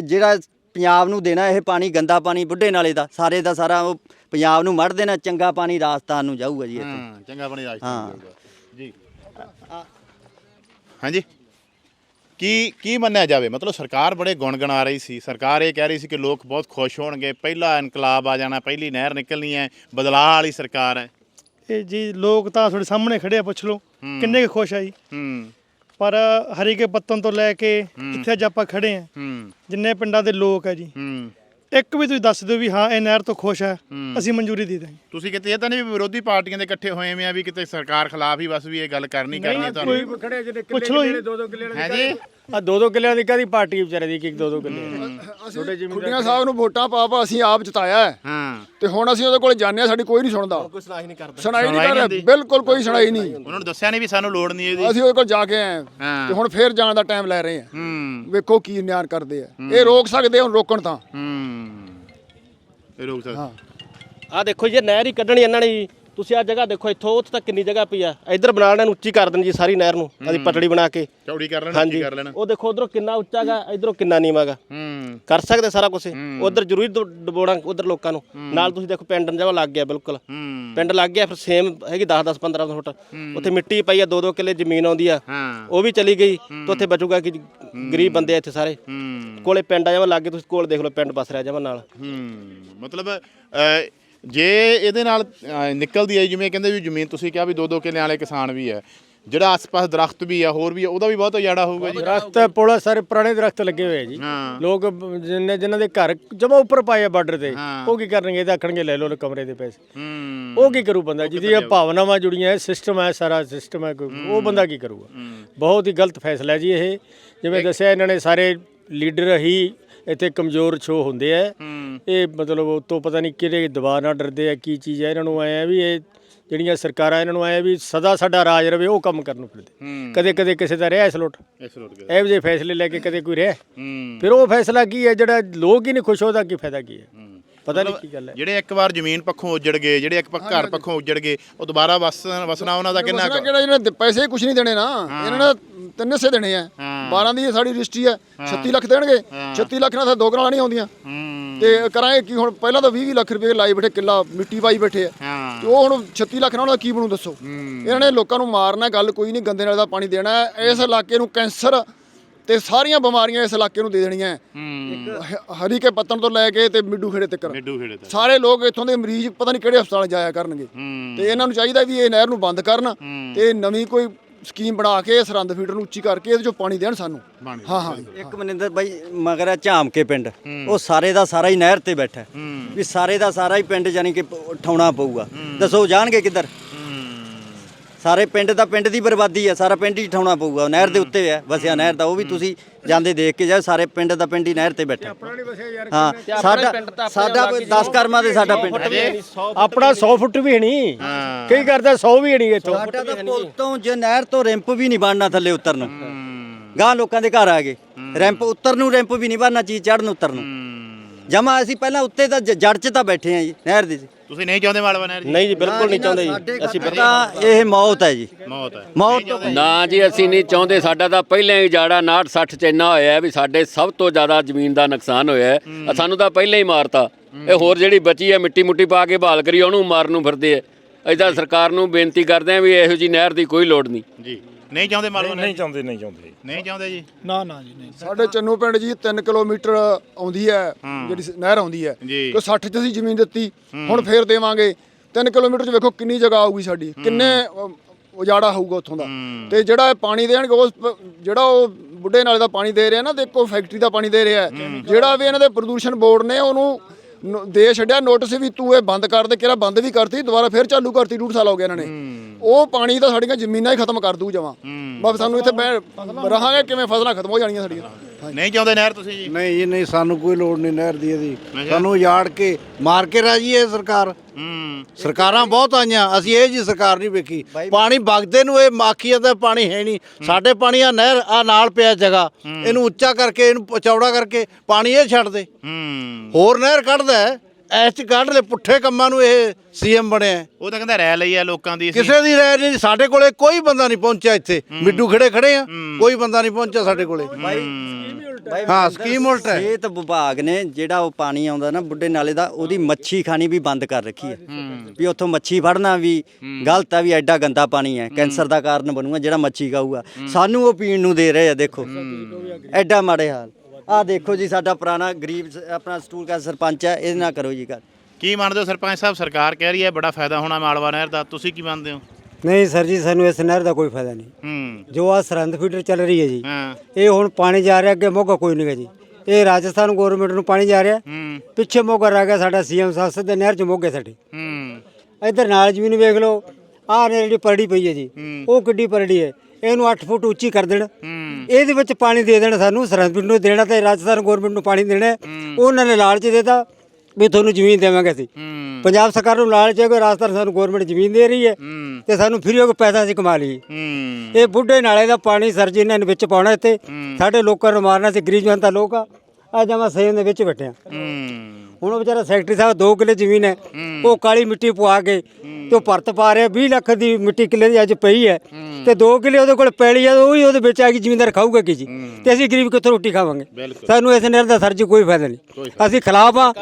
ਜਿਹੜਾ ਪੰਜਾਬ ਨੂੰ ਦੇਣਾ ਇਹ ਪਾਣੀ ਗੰਦਾ ਪਾਣੀ ਬੁੱਢੇ ਨਾਲੇ ਦਾ ਸਾਰੇ ਦਾ ਸਾਰਾ ਉਹ ਪੰਜਾਬ ਨੂੰ ਮੜ ਦੇਣਾ ਚੰਗਾ ਪਾਣੀ ਰਾਜਸਥਾਨ ਨੂੰ ਜਾਊਗਾ ਜੀ ਇੱਥੇ। ਹਾਂ ਚੰਗਾ ਬਣੀ ਰਾਜ ਹਾਂ। ਜੀ। ਹਾਂਜੀ? ਕੀ ਕੀ ਮੰਨਿਆ ਜਾਵੇ? ਮਤਲਬ ਸਰਕਾਰ ਬੜੇ ਗੁਣ ਗਣਾ ਰਹੀ ਸੀ। ਸਰਕਾਰ ਇਹ ਕਹਿ ਰਹੀ ਸੀ ਕਿ ਲੋਕ ਬਹੁਤ ਖੁਸ਼ ਹੋਣਗੇ। ਪਹਿਲਾ ਇਨਕਲਾਬ ਆ ਜਾਣਾ ਪਹਿਲੀ ਨਹਿਰ ਨਿਕਲਣੀ ਹੈ। ਬਦਲਾਅ ਵਾਲੀ ਸਰਕਾਰ ਹੈ। ਇਹ ਜੀ ਲੋਕ ਤਾਂ ਤੁਹਾਡੇ ਸਾਹਮਣੇ ਖੜੇ ਆ ਪੁੱਛ ਲਓ। ਕਿੰਨੇ ਕੁ ਖੁਸ਼ ਆ ਜੀ? ਹੂੰ। ਪਰ ਹਰੀਕੇ ਪੱਤਨ ਤੋਂ ਲੈ ਕੇ ਜਿੱਥੇ ਅੱਜ ਆਪਾਂ ਖੜੇ ਆ। ਜਿੰਨੇ ਪਿੰਡਾਂ ਦੇ ਲੋਕ ਆ ਜੀ। ਹੂੰ। ਇੱਕ ਵੀ ਤੁਸੀਂ ਦੱਸ ਦਿਓ ਵੀ ਹਾਂ ਇਹ ਨਹਿਰ ਤੋਂ ਖੁਸ਼ ਆ ਅਸੀਂ ਮਨਜ਼ੂਰੀ ਦੇ ਦਾਂਗੇ ਤੁਸੀਂ ਕਿਤੇ ਇਹ ਤਾਂ ਨਹੀਂ ਵੀ ਵਿਰੋਧੀ ਪਾਰਟੀਆਂ ਦੇ ਇਕੱਠੇ ਹੋਏ ਐਵੇਂ ਆ ਵੀ ਕਿਤੇ ਸਰਕਾਰ ਖਿਲਾਫ ਹੀ ਬਸ ਵੀ ਇਹ ਗੱਲ ਕਰਨੀ ਕਰਨੀ ਹੈ ਤੁਹਾਨੂੰ। ਖੜੇ ਜਿਹੜੇ ਲਓ ਜੀ। ਦੋ ਦੋ ਕਿੱਲੇ ਹੈ ਜੀ? ਆ ਦੋ ਦੋ ਕਿੱਲਿਆਂ ਦੀ ਕਾਦੀ ਪਾਰਟੀ ਵਿਚਾਰੇ ਦੀ ਕਿ ਦੋ ਦੋ ਕਿੱਲੇ ਅਸੀਂ ਖੁੱਡੀਆਂ ਸਾਹਿਬ ਨੂੰ ਵੋਟਾਂ ਪਾ ਪਾ ਅਸੀਂ ਆਪ ਜਿਤਾਇਆ ਹੈ। ਹਾਂ। ਤੇ ਹੁਣ ਅਸੀਂ ਉਹਦੇ ਕੋਲ ਜਾਂਦੇ ਆ ਸਾਡੀ ਕੋਈ ਨਹੀਂ ਸੁਣਦਾ। ਕੋਈ ਸੁਣਾਈ ਨਹੀਂ ਕਰਦਾ। ਸੁਣਾਈ ਨਹੀਂ ਬਿਲਕੁਲ ਕੋਈ ਸੁਣਾਈ ਨਹੀਂ। ਉਹਨਾਂ ਨੂੰ ਦੱਸਿਆ ਨਹੀਂ ਵੀ ਸਾਨੂੰ ਲੋੜ ਨਹੀਂ ਇਹਦੀ। ਅਸੀਂ ਉਹਦੇ ਕੋਲ ਜਾ ਕੇ ਆਏ ਹਾਂ। ਹਾਂ। ਤੇ ਹੁਣ ਫੇਰ ਜਾਣ ਦਾ ਟਾਈਮ ਲੈ ਰਹੇ ਹਾਂ। ਹੂੰ। ਵੇਖੋ ਕੀ ਨਿਆਂ ਕਰਦੇ ਆ। ਇਹ ਰੋਕ ਸਕਦੇ ਹੁਣ ਰੋਕਣ ਤਾਂ। ਹੂੰ। ਇਹ ਰੋਕ ਸਕਦਾ ਆ ਦੇਖੋ ਜੀ ਇਹ ਨਹਿਰ ਹੀ ਕੱਢਣੀ ਇਹਨਾਂ ਨੇ ਜੀ। ਤੁਸੀਂ ਆ ਜਗ੍ਹਾ ਦੇਖੋ ਇੱਥੋਂ ਉੱਥੇ ਤੱਕ ਕਿੰਨੀ ਜਗ੍ਹਾ ਪਈ ਆ। ਇੱਧਰ ਬਣਾ ਲੈਣ ਉੱਚੀ ਕਰ ਦੇਣ ਜੀ ਸਾਰੀ ਨਹਿਰ ਨੂੰ ਆਦੀ ਪਟੜੀ ਬਣਾ ਕੇ। ਚੌੜੀ ਕਰ ਲੈਣਾ ਹਾਂਜੀ। ਕਰ ਲੈਣਾ। ਉਹ ਦੇਖੋ ਉਧਰੋਂ ਕਿੰਨਾ ਉੱਚਾ ਗਾ ਇਧਰੋਂ ਕਿੰਨਾ ਨੀਵਾਂ ਗਾ। ਹੂੰ। ਕਰ ਸਕਦੇ ਸਾਰਾ ਕੁਝ ਉਧਰ ਜ਼ਰੂਰੀ ਦ- ਉਧਰ ਲੋਕਾਂ ਨੂੰ। ਨਾਲ ਤੁਸੀਂ ਦੇਖੋ ਪਿੰਡ ਜਵਾ ਲੱਗ ਗਿਆ ਬਿਲਕੁਲ। ਹੂੰ। ਪਿੰਡ ਲੱਗ ਗਿਆ ਫਿਰ ਸੇਮ ਹੈਗੀ 10 10 15 ਫੁੱਟ। ਉੱਥੇ ਮਿੱਟੀ ਪਈ ਆ ਦੋ ਦੋ ਕਿੱਲੇ ਜ਼ਮੀਨ ਆਉਂਦੀ ਆ। ਹਾਂ। ਉਹ ਵੀ ਚਲੀ ਗਈ। ਤਾਂ ਉੱਥੇ ਬਚੂਗਾ ਕਿ ਗਰੀਬ ਬੰਦੇ ਆ ਇੱਥੇ ਸਾਰੇ। ਹੂੰ। ਕੋਲੇ ਪਿੰਡ ਆ ਜਾਵਾ ਲੱਗੇ ਤੁਸੀਂ ਕੋਲ ਦੇਖ ਲਓ ਪਿੰਡ ਬਸ ਰਿਹਾ ਜਾਵਾ ਨਾਲ। ਹੂੰ। ਮਤਲਬ ਜੇ ਇਹਦੇ ਨਾਲ ਅ, ਨਿਕਲਦੀ ਹੈ ਜਿਵੇਂ ਕਹਿੰਦੇ ਵੀ ਜ਼ਮੀਨ ਤੁਸੀਂ ਕਿਹਾ ਵੀ ਦੋ ਦੋ ਕਿੱਲਿਆਂ ਵਾਲੇ ਕਿਸਾਨ ਵੀ ਹੈ ਜਿਹੜਾ ਆਸ-ਪਾਸ ਦਰਖਤ ਵੀ ਆ ਹੋਰ ਵੀ ਆ ਉਹਦਾ ਵੀ ਬਹੁਤ ਉਜਾੜਾ ਹੋਊਗਾ ਜੀ? ਦਰਖਤ ਪੁਲ ਸਾਰੇ ਪੁਰਾਣੇ ਦਰਖਤ ਲੱਗੇ ਹੋਏ ਆ ਜੀ। ਹਾਂ। ਲੋਕ ਜਿੰਨੇ ਜਿਨ੍ਹਾਂ ਦੇ ਘਰ ਜਮਾ ਉੱਪਰ ਪਾਏ ਆ ਬਾਰਡਰ ਤੇ ਹਾਂ। ਉਹ ਕੀ ਕਰਨਗੇ? ਇਹ ਤਾਂ ਆਖਣਗੇ ਲੈ ਲਓ ਕਮਰੇ ਦੇ ਪੈਸੇ। ਹੂੰ। ਉਹ ਕੀ ਕਰੂ ਬੰਦਾ? ਜਿਹਦੀਆਂ ਭਾਵਨਾਵਾਂ ਜੁੜੀਆਂ ਸਿਸਟਮ ਹੈ ਸਾਰਾ ਸਿਸਟਮ ਹੈ ਕੋਈ ਉਹ ਬੰਦਾ ਕੀ ਕਰੂਗਾ? ਬਹੁਤ ਹੀ ਗਲਤ ਫੈਸਲਾ ਹੈ ਜੀ ਇਹ। ਜਿਵੇਂ ਦੱਸਿਆ ਇਹਨਾਂ ਨੇ ਸਾਰੇ ਲੀਡਰ ਹੀ ਇੱਥੇ ਕਮਜ਼ੋਰ ਛੋ ਹੁੰਦੇ ਆ। ਇਹ ਮਤਲਬ ਉਤੋਂ ਪਤਾ ਨਹੀਂ ਕਿਹੜੇ ਦਬਾਅ ਨਾਲ ਡਰਦੇ ਆ ਕੀ ਚੀਜ਼ ਹੈ ਇਹਨਾਂ ਨੂੰ ਆਏ ਆ ਵੀ ਇਹ ਜਿਹੜੀਆਂ ਸਰਕਾਰਾਂ ਇਹਨਾਂ ਨੂੰ ਆਏ ਆ ਵੀ ਸਦਾ ਸਾਡਾ ਰਾਜ ਰਵੇ ਉਹ ਕੰਮ ਕਰਨ ਨੂੰ ਫਿਰਦੇ। ਕਦੇ ਕਦੇ ਕਿਸੇ ਦਾ ਰਿਹਾ ਇਸ ਲੋਟ। ਇਹੋ ਜਿਹੇ ਫੈਸਲੇ ਲੈ ਕੇ ਕਦੇ ਕੋਈ ਰਿਹਾ। ਫਿਰ ਉਹ ਫੈਸਲਾ ਕੀ ਹੈ? ਜਿਹੜਾ ਲੋਕ ਹੀ ਨਹੀਂ ਖੁਸ਼ ਉਹਦਾ ਕੀ ਫਾਇਦਾ ਕੀ ਹੈ। ਪਤਾ ਨਹੀਂ ਕੀ ਗੱਲ ਹੈ। ਜਿਹੜੇ ਇੱਕ ਵਾਰ ਜ਼ਮੀਨ ਪੱਖੋਂ ਉੱਜੜ ਗਏ ਜਿਹੜੇ ਇੱਕ ਪੱਖ- ਘਰ ਪੱਖੋਂ ਉੱਜੜ ਗਏ ਉਹ ਦੁਬਾਰਾ ਵਸ ਵਸਣਾ ਉਹਨਾਂ ਦਾ ਕਿੰਨਾ ਵਸਣਾ ਕੁ- ਕਿਹੜਾ ਜਿਹਨੇ ਪੈਸੇ ਕੁਝ ਨਹੀਂ ਦੇਣੇ ਨਾ ਇਹਨਾਂ ਨੇ ਤਿੰਨ ਹਿੱਸੇ ਦੇਣੇ ਆ। 12 ਦੀ ਸਾਡੀ ਰਜਿਸਟਰੀ ਹੈ। 36 ਲੱਖ ਦੇਣਗੇ 36 ਲੱਖ ਨਾਲ ਤਾਂ ਦੋ ਕਨਾਲਾਂ ਨਹੀਂ ਆਉਂਦੀਆਂ। ਤੇ ਕਰਾਂਗੇ ਕੀ ਹੁਣ ਪਹਿਲਾਂ ਤਾਂ 20 20 ਲੱਖ ਰੁਪਏ ਲਾਈ ਬੈਠੇ ਕਿੱਲਾ ਮਿੱਟੀ ਪਾਈ ਬੈਠੇ ਆ। ਹਾਂ। ਤੇ ਉਹ ਹੁਣ 36 ਲੱਖ ਨਾਲ ਉਹਦਾ ਕੀ ਬਣੂ ਦੱਸੋ? ਇਹਨਾਂ ਨੇ ਲੋਕਾਂ ਨੂੰ ਮਾਰਨਾ ਗੱਲ ਕੋਈ ਨਹੀਂ ਗੰਦੇ ਨਾਲ ਦਾ ਪਾਣੀ ਦੇਣਾ ਹੈ। ਇਸ ਇਲਾਕੇ ਨੂੰ ਕੈਂਸਰ ਤੇ ਸਾਰੀਆਂ ਬਿਮਾਰੀਆਂ ਇਸ ਇਲਾਕੇ ਨੂੰ ਦੇ ਦੇਣੀਆਂ ਹਰੀ ਕੇ ਪੱਤਨ ਤੋਂ ਲੈ ਕੇ ਤੇ ਮਿੱਡੂ ਖੇੜੇ ਤੱਕ। ਮਿੱਡੂ ਖੇੜੇ ਤੇ ਸਾਰੇ ਲੋਕ ਇੱਥੋਂ ਦੇ ਮਰੀਜ਼ ਪਤਾ ਨਹੀਂ ਕਿਹੜੇ ਹਸਪਤਾਲ ਜਾਇਆ ਕਰਨਗੇ। ਤੇ ਇਹਨਾਂ ਨੂੰ ਚਾਹੀਦਾ ਵੀ ਇਹ ਨਹਿਰ ਨੂੰ ਬੰਦ ਕਰਨ ਤੇ ਨਵੀਂ ਕੋਈ ਸਕੀਮ ਬਣਾ ਕੇ ਸਰੰਦ ਫੀਡਰ ਨੂੰ ਉੱਚੀ ਕਰਕੇ ਇਹਦੇ ਚੋਂ ਪਾਣੀ ਦੇਣ ਸਾਨੂੰ। ਹਾਂ ਹਾਂ। ਇੱਕ ਮਨਿੰਦਰ ਬਾਈ ਮਗਰ ਹੈ ਝਾਮ ਕੇ ਪਿੰਡ ਉਹ ਸਾਰੇ ਦਾ ਸਾਰਾ ਹੀ ਨਹਿਰ ਤੇ ਬੈਠਾ। ਵੀ ਸਾਰੇ ਦਾ ਸਾਰਾ ਹੀ ਪਿੰਡ ਯਾਨੀ ਕਿ ਉਠਾਉਣਾ ਪਊਗਾ। ਦੱਸੋ ਜਾਣਗੇ ਕਿੱਧਰ? ਸਾਰੇ ਪਿੰਡ ਦਾ ਪਿੰਡ ਦੀ ਬਰਬਾਦੀ ਹੈ ਸਾਰਾ ਪਿੰਡ ਹੀ ਉਠਾਉਣਾ ਪਊਗਾ ਉਹ ਨਹਿਰ ਦੇ ਉੱਤੇ ਹੈ ਵਸਿਆ ਨਹਿਰ ਦਾ ਉਹ ਵੀ ਤੁਸੀਂ ਜਾਂਦੇ ਦੇਖ ਕੇ ਜਾਓ ਸਾਰੇ ਪਿੰਡ ਦਾ ਪਿੰਡ ਹੀ ਨਹਿਰ ਤੇ ਬੈਠਾ। ਹਾਂ ਸਾਡਾ ਸਾਡਾ 10 ਕਰਮਾਂ ਦੇ ਸਾਡਾ ਪਿੰਡ ਆਪਣਾ 100 ਫੁੱਟ ਵੀ ਨਹੀਂ। ਕਈ ਕਰਦਾ 100 ਵੀ ਨਹੀਂ ਇੱਥੋਂ। ਸਾਡਾ ਤਾਂ ਪੁਲ ਤੋਂ ਜੇ ਨਹਿਰ ਤੋਂ ਰੈਂਪ ਵੀ ਨਹੀਂ ਬਣਨਾ ਥੱਲੇ ਉਤਰ ਨੂੰ ਗਾਂ ਲੋਕਾਂ ਦੇ ਘਰ ਆ ਗਏ। ਰੈਂਪ ਉੱਤਰ ਨੂੰ ਰੈਂਪ ਵੀ ਨਹੀਂ ਬਣਨਾ ਚੀਜ਼ ਚੜਨ ਉਤਰ ਨੂੰ ਜਮਾ ਅਸੀਂ ਪਹਿਲਾਂ ਉੱਤੇ ਤਾਂ ਜ- ਜੜ 'ਚ ਤਾਂ ਬੈਠੇ ਆ ਜੀ ਨਹਿਰ ਦੇ 'ਚ। ਤੁਸੀਂ ਨਹੀਂ ਚਾਹੁੰਦੇ ਮਾਲਵਾ ਨਹਿਰ ਜੀ? ਨਹੀਂ ਜੀ ਬਿਲਕੁਲ ਨਹੀਂ ਚਾਹੁੰਦੇ ਸਾਡੇ ਜੀ ਅਸੀਂ ਤਾਂ ਇਹ ਮੌਤ ਹੈ ਜੀ। ਮੌਤ ਹੈ। ਮੌਤ ਤੋਂ ਨਾ ਜੀ ਅਸੀਂ ਨਹੀਂ ਚਾਹੁੰਦੇ। ਸਾਡਾ ਤਾਂ ਪਹਿਲਾਂ ਹੀ ਜਾੜਾ 59 60 ਚ ਇੰਨਾ ਹੋਇਆ ਹੈ ਵੀ ਸਾਡੇ ਸਭ ਤੋਂ ਜ਼ਿਆਦਾ ਜ਼ਮੀਨ ਦਾ ਨੁਕਸਾਨ ਹੋਇਆ ਹੈ। ਸਾਨੂੰ ਤਾਂ ਪਹਿਲਾਂ ਹੀ ਮਾਰਤਾ। ਇਹ ਹੋਰ ਜਿਹੜੀ ਬਚੀ ਹੈ ਮਿੱਟੀ ਮੁੱਟੀ ਪਾ ਕੇ ਬਹਾਲ ਕਰੀ ਉਹਨੂੰ ਮਾਰਨ ਨੂੰ ਫਿਰਦੇ ਆ ਅਸੀਂ ਸਰਕਾਰ ਨੂੰ ਬੇਨਤੀ ਕਰਦੇ ਆ ਵੀ ਇਹੋ ਜੀ ਨਹਿਰ ਦੀ ਕੋਈ ਲੋੜ ਨਹੀਂ। ਜੀ। ਨਹੀਂ ਚਾਹੁੰਦੇ ਮਾਲਵਾ ਨਹੀਂ ਚਾਹੁੰਦੇ ਨਹੀਂ ਚਾਹੁੰਦੇ ਨਹੀਂ ਚਾਹੁੰਦੇ ਜੀ? ਨਾ ਨਾ ਜੀ ਨਹੀਂ। ਸਾਡੇ ਚੰਨੂ ਪਿੰਡ ਜੀ 3 ਕਿਲੋਮੀਟਰ ਆਉਂਦੀ ਹੈ ਜਿਹੜੀ ਨਹਿਰ ਆਉਂਦੀ ਹੈ। ਕੋਈ 60 ਚ ਅਸੀਂ ਜ਼ਮੀਨ ਦਿੱਤੀ ਹੁਣ ਫੇਰ ਦੇਵਾਂਗੇ। 3 ਕਿਲੋਮੀਟਰ ਚ ਵੇਖੋ ਕਿੰਨੀ ਜਗ੍ਹਾ ਆਊਗੀ ਸਾਡੀ ਕਿੰਨੇ ਉਜਾੜਾ ਹੋਊਗਾ ਉੱਥੋਂ ਦਾ। ਤੇ ਜਿਹੜਾ ਇਹ ਪਾਣੀ ਦੇਣਗੇ ਉਸ ਜਿਹੜਾ ਉਹ ਬੁੱਢੇ ਨਾਲੇ ਦਾ ਪਾਣੀ ਦੇ ਰਿਹਾ ਨਾ ਤੇ ਇੱਕੋ ਫੈਕਟਰੀ ਦਾ ਪਾਣੀ ਦੇ ਰਿਹਾ ਹੈ। ਜਿਹੜਾ ਵੀ ਇਹਨਾਂ ਦੇ ਪ੍ਰਦੂਸ਼ਣ ਬੋਰਡ ਨੇ ਉਹਨੂੰ ਦੇ ਛੱਡਿਆ। ਨੋਟਿਸ ਵੀ ਤੂੰ ਇਹ ਬੰਦ ਕਰ ਦੇ ਕਿਹੜਾ ਬੰਦ ਵੀ ਕਰਤੀ ਦੁਬਾਰਾ ਫੇਰ ਚਾਲੂ ਕਰਤੀ ਡੂਢ ਸਾਲ ਹੋ ਗਿਆ ਇਹਨਾਂ ਨੇ। ਉਹ ਪਾਣੀ ਤਾਂ ਸਾਡੀਆਂ ਜ਼ਮੀਨਾਂ ਹੀ ਖਤਮ ਕਰ ਦੂ ਜਮਾਂ। ਬਸ ਸਾਨੂੰ ਇੱਥੇ ਬਹਿ- ਰਹਾਂਗੇ ਕਿਵੇਂ ਫਸਲਾਂ ਖਤਮ ਹੋ ਜਾਣੀਆਂ ਸਾਡੀਆਂ। ਨਹੀਂ ਚਾਹੁੰਦੇ ਨਹਿਰ ਤੁਸੀਂ ਜੀ? ਨਹੀਂ ਜੀ ਨਹੀਂ ਸਾਨੂੰ ਕੋਈ ਲੋੜ ਨਹੀਂ ਨਹਿਰ ਦੀ ਇਹਦੀ। ਸਾਨੂੰ ਉਜਾੜ ਕੇ ਮਾਰ ਕੇ ਰਾਜੀ ਹੈ ਸਰਕਾਰ। ਹੂੰ। ਸਰਕਾਰਾਂ ਬਹੁਤ ਆਈਆਂ ਅਸੀਂ ਇਹ ਜੀ ਸਰਕਾਰ ਨਹੀਂ ਵੇਖੀ। ਪਾਣੀ ਵਗਦੇ ਨੂੰ ਇਹ ਮਾਖੀਆ ਦਾ ਪਾਣੀ ਹੈ ਨਹੀਂ। ਸਾਡੇ ਪਾਣੀ ਆ ਨਹਿਰ ਆ ਨਾਲ ਪਿਆ ਜਗ੍ਹਾ। ਇਹਨੂੰ ਉੱਚਾ ਕਰਕੇ ਇਹਨੂੰ ਚੌੜਾ ਕਰਕੇ ਪਾਣੀ ਇਹ ਛੱਡ ਦੇ। ਹੂੰ। ਹੋਰ ਨਹਿਰ ਕੱਢਦਾ ਹੈ, ਐਸ ਚ ਕੱਢ ਲੈ ਪੁੱਠੇ ਕੰਮਾਂ ਨੂੰ ਇਹ ਸੀਐਮ ਬਣਿਆ। ਉਹ ਤਾਂ ਕਹਿੰਦਾ ਰਹਿ ਲਈ ਆ ਲੋਕਾਂ ਦੀ ਅਸੀਂ। ਕਿਸੇ ਦੀ ਰਾਏ ਨਹੀਂ ਸਾਡੇ ਕੋਲੇ ਕੋਈ ਬੰਦਾ ਨਹੀਂ ਪਹੁੰਚਿਆ ਇੱਥੇ। ਮਿੱਡੂ ਖੜੇ ਖੜੇ ਆ ਕੋਈ ਬੰਦਾ ਨਹੀਂ ਪਹੁੰਚਿਆ ਸਾਡੇ ਕੋਲੇ। ਹਾਂ। ਸਕੀਮ ਉਲਟ ਹੈ। ਸਿਹਤ ਵਿਭਾਗ ਨੇ ਜਿਹੜਾ ਉਹ ਪਾਣੀ ਆਉਂਦਾ ਨਾ ਬੁੱਢੇ ਨਾਲੇ ਦਾ ਉਹਦੀ ਮੱਛੀ ਖਾਣੀ ਵੀ ਬੰਦ ਕਰ ਰੱਖੀ ਹੈ। ਵੀ ਉੱਥੋਂ ਮੱਛੀ ਫੜਨਾ ਵੀ ਗਲਤ ਆ ਵੀ ਐਡਾ ਗੰਦਾ ਪਾਣੀ ਹੈ। ਕੈਂਸਰ ਦਾ ਕਾਰਨ ਬਣੂਗਾ ਜਿਹੜਾ ਮੱਛੀ ਖਾਊਗਾ। ਸਾਨੂੰ ਉਹ ਪੀਣ ਨੂੰ ਦੇ ਰਹੇ ਆ ਦੇਖੋ। ਐਡਾ ਮਾੜੇ ਹਾਲ। ਆਹ ਦੇਖੋ ਜੀ ਸਾਡਾ ਪੁਰਾਣਾ ਗਰੀਬ ਸ- ਆਪਣਾ ਸਟੂਲ ਦਾ ਸਰਪੰਚ ਹੈ ਇਹਦੇ ਨਾਲ ਕਰੋ ਜੀ ਗੱਲ ਕੀ ਮੰਨਦੇ ਹੋ ਸਰਪੰਚ ਸਾਹਿਬ? ਸਰਕਾਰ ਕਹਿ ਰਹੀ ਹੈ ਬੜਾ ਫਾਇਦਾ ਹੋਣਾ ਮਾਲਵਾ ਨਹਿਰ ਦਾ। ਤੁਸੀਂ ਕੀ ਮੰਨਦੇ ਹੋ? ਨਹੀਂ ਸਰ ਜੀ ਸਾਨੂੰ ਇਸ ਨਹਿਰ ਦਾ ਕੋਈ ਫਾਇਦਾ ਨਹੀਂ। ਹੂੰ। ਜੋ ਆ ਸਰਹੰਦ ਫੀਡਰ ਚੱਲ ਰਹੀ ਹੈ ਜੀ ਹਾਂ। ਇਹ ਹੁਣ ਪਾਣੀ ਜਾ ਰਿਹਾ ਅੱਗੇ ਮੋਗਾ ਕੋਈ ਨਹੀਂਗਾ ਜੀ। ਇਹ ਰਾਜਸਥਾਨ ਗਵਰਨਮੈਂਟ ਨੂੰ ਪਾਣੀ ਜਾ ਰਿਹਾ। ਹੂੰ। ਪਿੱਛੇ ਮੋਗਾ ਰਹਿ ਗਿਆ ਸਾਡਾ ਸੀਐਮ ਸੰਸਦ ਦੇ ਨਹਿਰ ਚ ਮੋਗੇ ਸਾਡੇ। ਹੂੰ। ਇੱਧਰ ਨਾਲ ਜ਼ਮੀਨ ਵੇਖ ਲਓ ਆਹ ਨੇ ਜਿਹੜੀ ਪਰੜੀ ਪਈ ਹੈ ਜੀ ਉਹ ਕਿੱਡੀ ਪਰੜੀ ਹੈ। ਇਹਨੂੰ 8 ਫੁੱਟ ਉੱਚੀ ਕਰ ਦੇਣ। ਇਹਦੇ ਵਿੱਚ ਪਾਣੀ ਦੇ ਦੇਣ ਸਾਨੂੰ ਸਰਹੰਦ ਪਿੰਡ ਨੂੰ ਦੇਣਾ ਤੇ ਰਾਜਸਥਾਨ ਗਵਰਨਮੈਂਟ ਨੂੰ ਪਾਣੀ ਦੇਣਾ। ਉਹਨਾਂ ਨੇ ਲਾਲਚ ਦੇਤਾ ਵੀ ਤੁਹਾਨੂੰ ਜ਼ਮੀਨ ਦੇਵਾਂਗੇ ਅਸੀਂ। ਪੰਜਾਬ ਸਰਕਾਰ ਨੂੰ ਲਾਲਚ ਹੈ ਕਿ ਰਾਜਸਥਾਨ ਸਾਨੂੰ ਗਵਰਨਮੈਂਟ ਜ਼ਮੀਨ ਦੇ ਰਹੀ ਹੈ ਤੇ ਸਾਨੂੰ ਫਰੀ ਹੋ ਕੇ ਪੈਸਾ ਅਸੀਂ ਕਮਾ ਲਈਏ। ਇਹ ਬੁੱਢੇ ਨਾਲੇ ਦਾ ਪਾਣੀ ਸਰ ਜੀ ਇਹਨਾਂ ਨੇ ਵਿੱਚ ਪਾਉਣਾ ਇੱਥੇ। ਸਾਡੇ ਲੋਕਾਂ ਨੂੰ ਮਾਰਨਾ ਸੀ ਗਰੀਬ ਜਨਤਾ ਲੋਕ ਆ। ਆ ਜਮਾ ਸੇਮ ਦੇ ਵਿੱਚ ਬੈਠੇ ਆ। ਹੂੰ। ਹੁਣ ਉਹ ਵਿਚਾਰਾ ਸੈਕਟਰੀ ਸਾਹਿਬ 2 ਕਿੱਲੇ ਜ਼ਮੀਨ ਹੈ। ਉਹ ਕਾਲੀ ਮਿੱਟੀ ਪਵਾ ਕੇ ਤੇ ਉਹ ਭਰਤ ਪਾ ਰਿਹਾ 20 ਲੱਖ ਦੀ ਮਿੱਟੀ ਕਿੱਲੇ ਦੀ ਅੱਜ ਪਈ ਹੈ। ਤੇ 2 ਕਿੱਲੇ ਉਹਦੇ ਕੋਲ ਪੈਲੀ ਆ ਉਹ ਹੀ ਉਹਦੇ ਵਿੱਚ ਆ ਗਈ ਜ਼ਮੀਨਦਾਰ ਖਾਊਗਾ ਕੀ ਜੀ? ਤੇ ਅਸੀਂ ਗਰੀਬ ਕਿੱਥੋਂ ਰੋਟੀ ਖਾਵਾਂਗੇ? ਸਾਨੂੰ ਇਸ ਨਹਿਰ ਦਾ ਸਰ ਜੀ ਕੋਈ ਫਾਇਦਾ ਨਹੀਂ। ਅਸੀਂ ਖਿਲਾਫ ਆ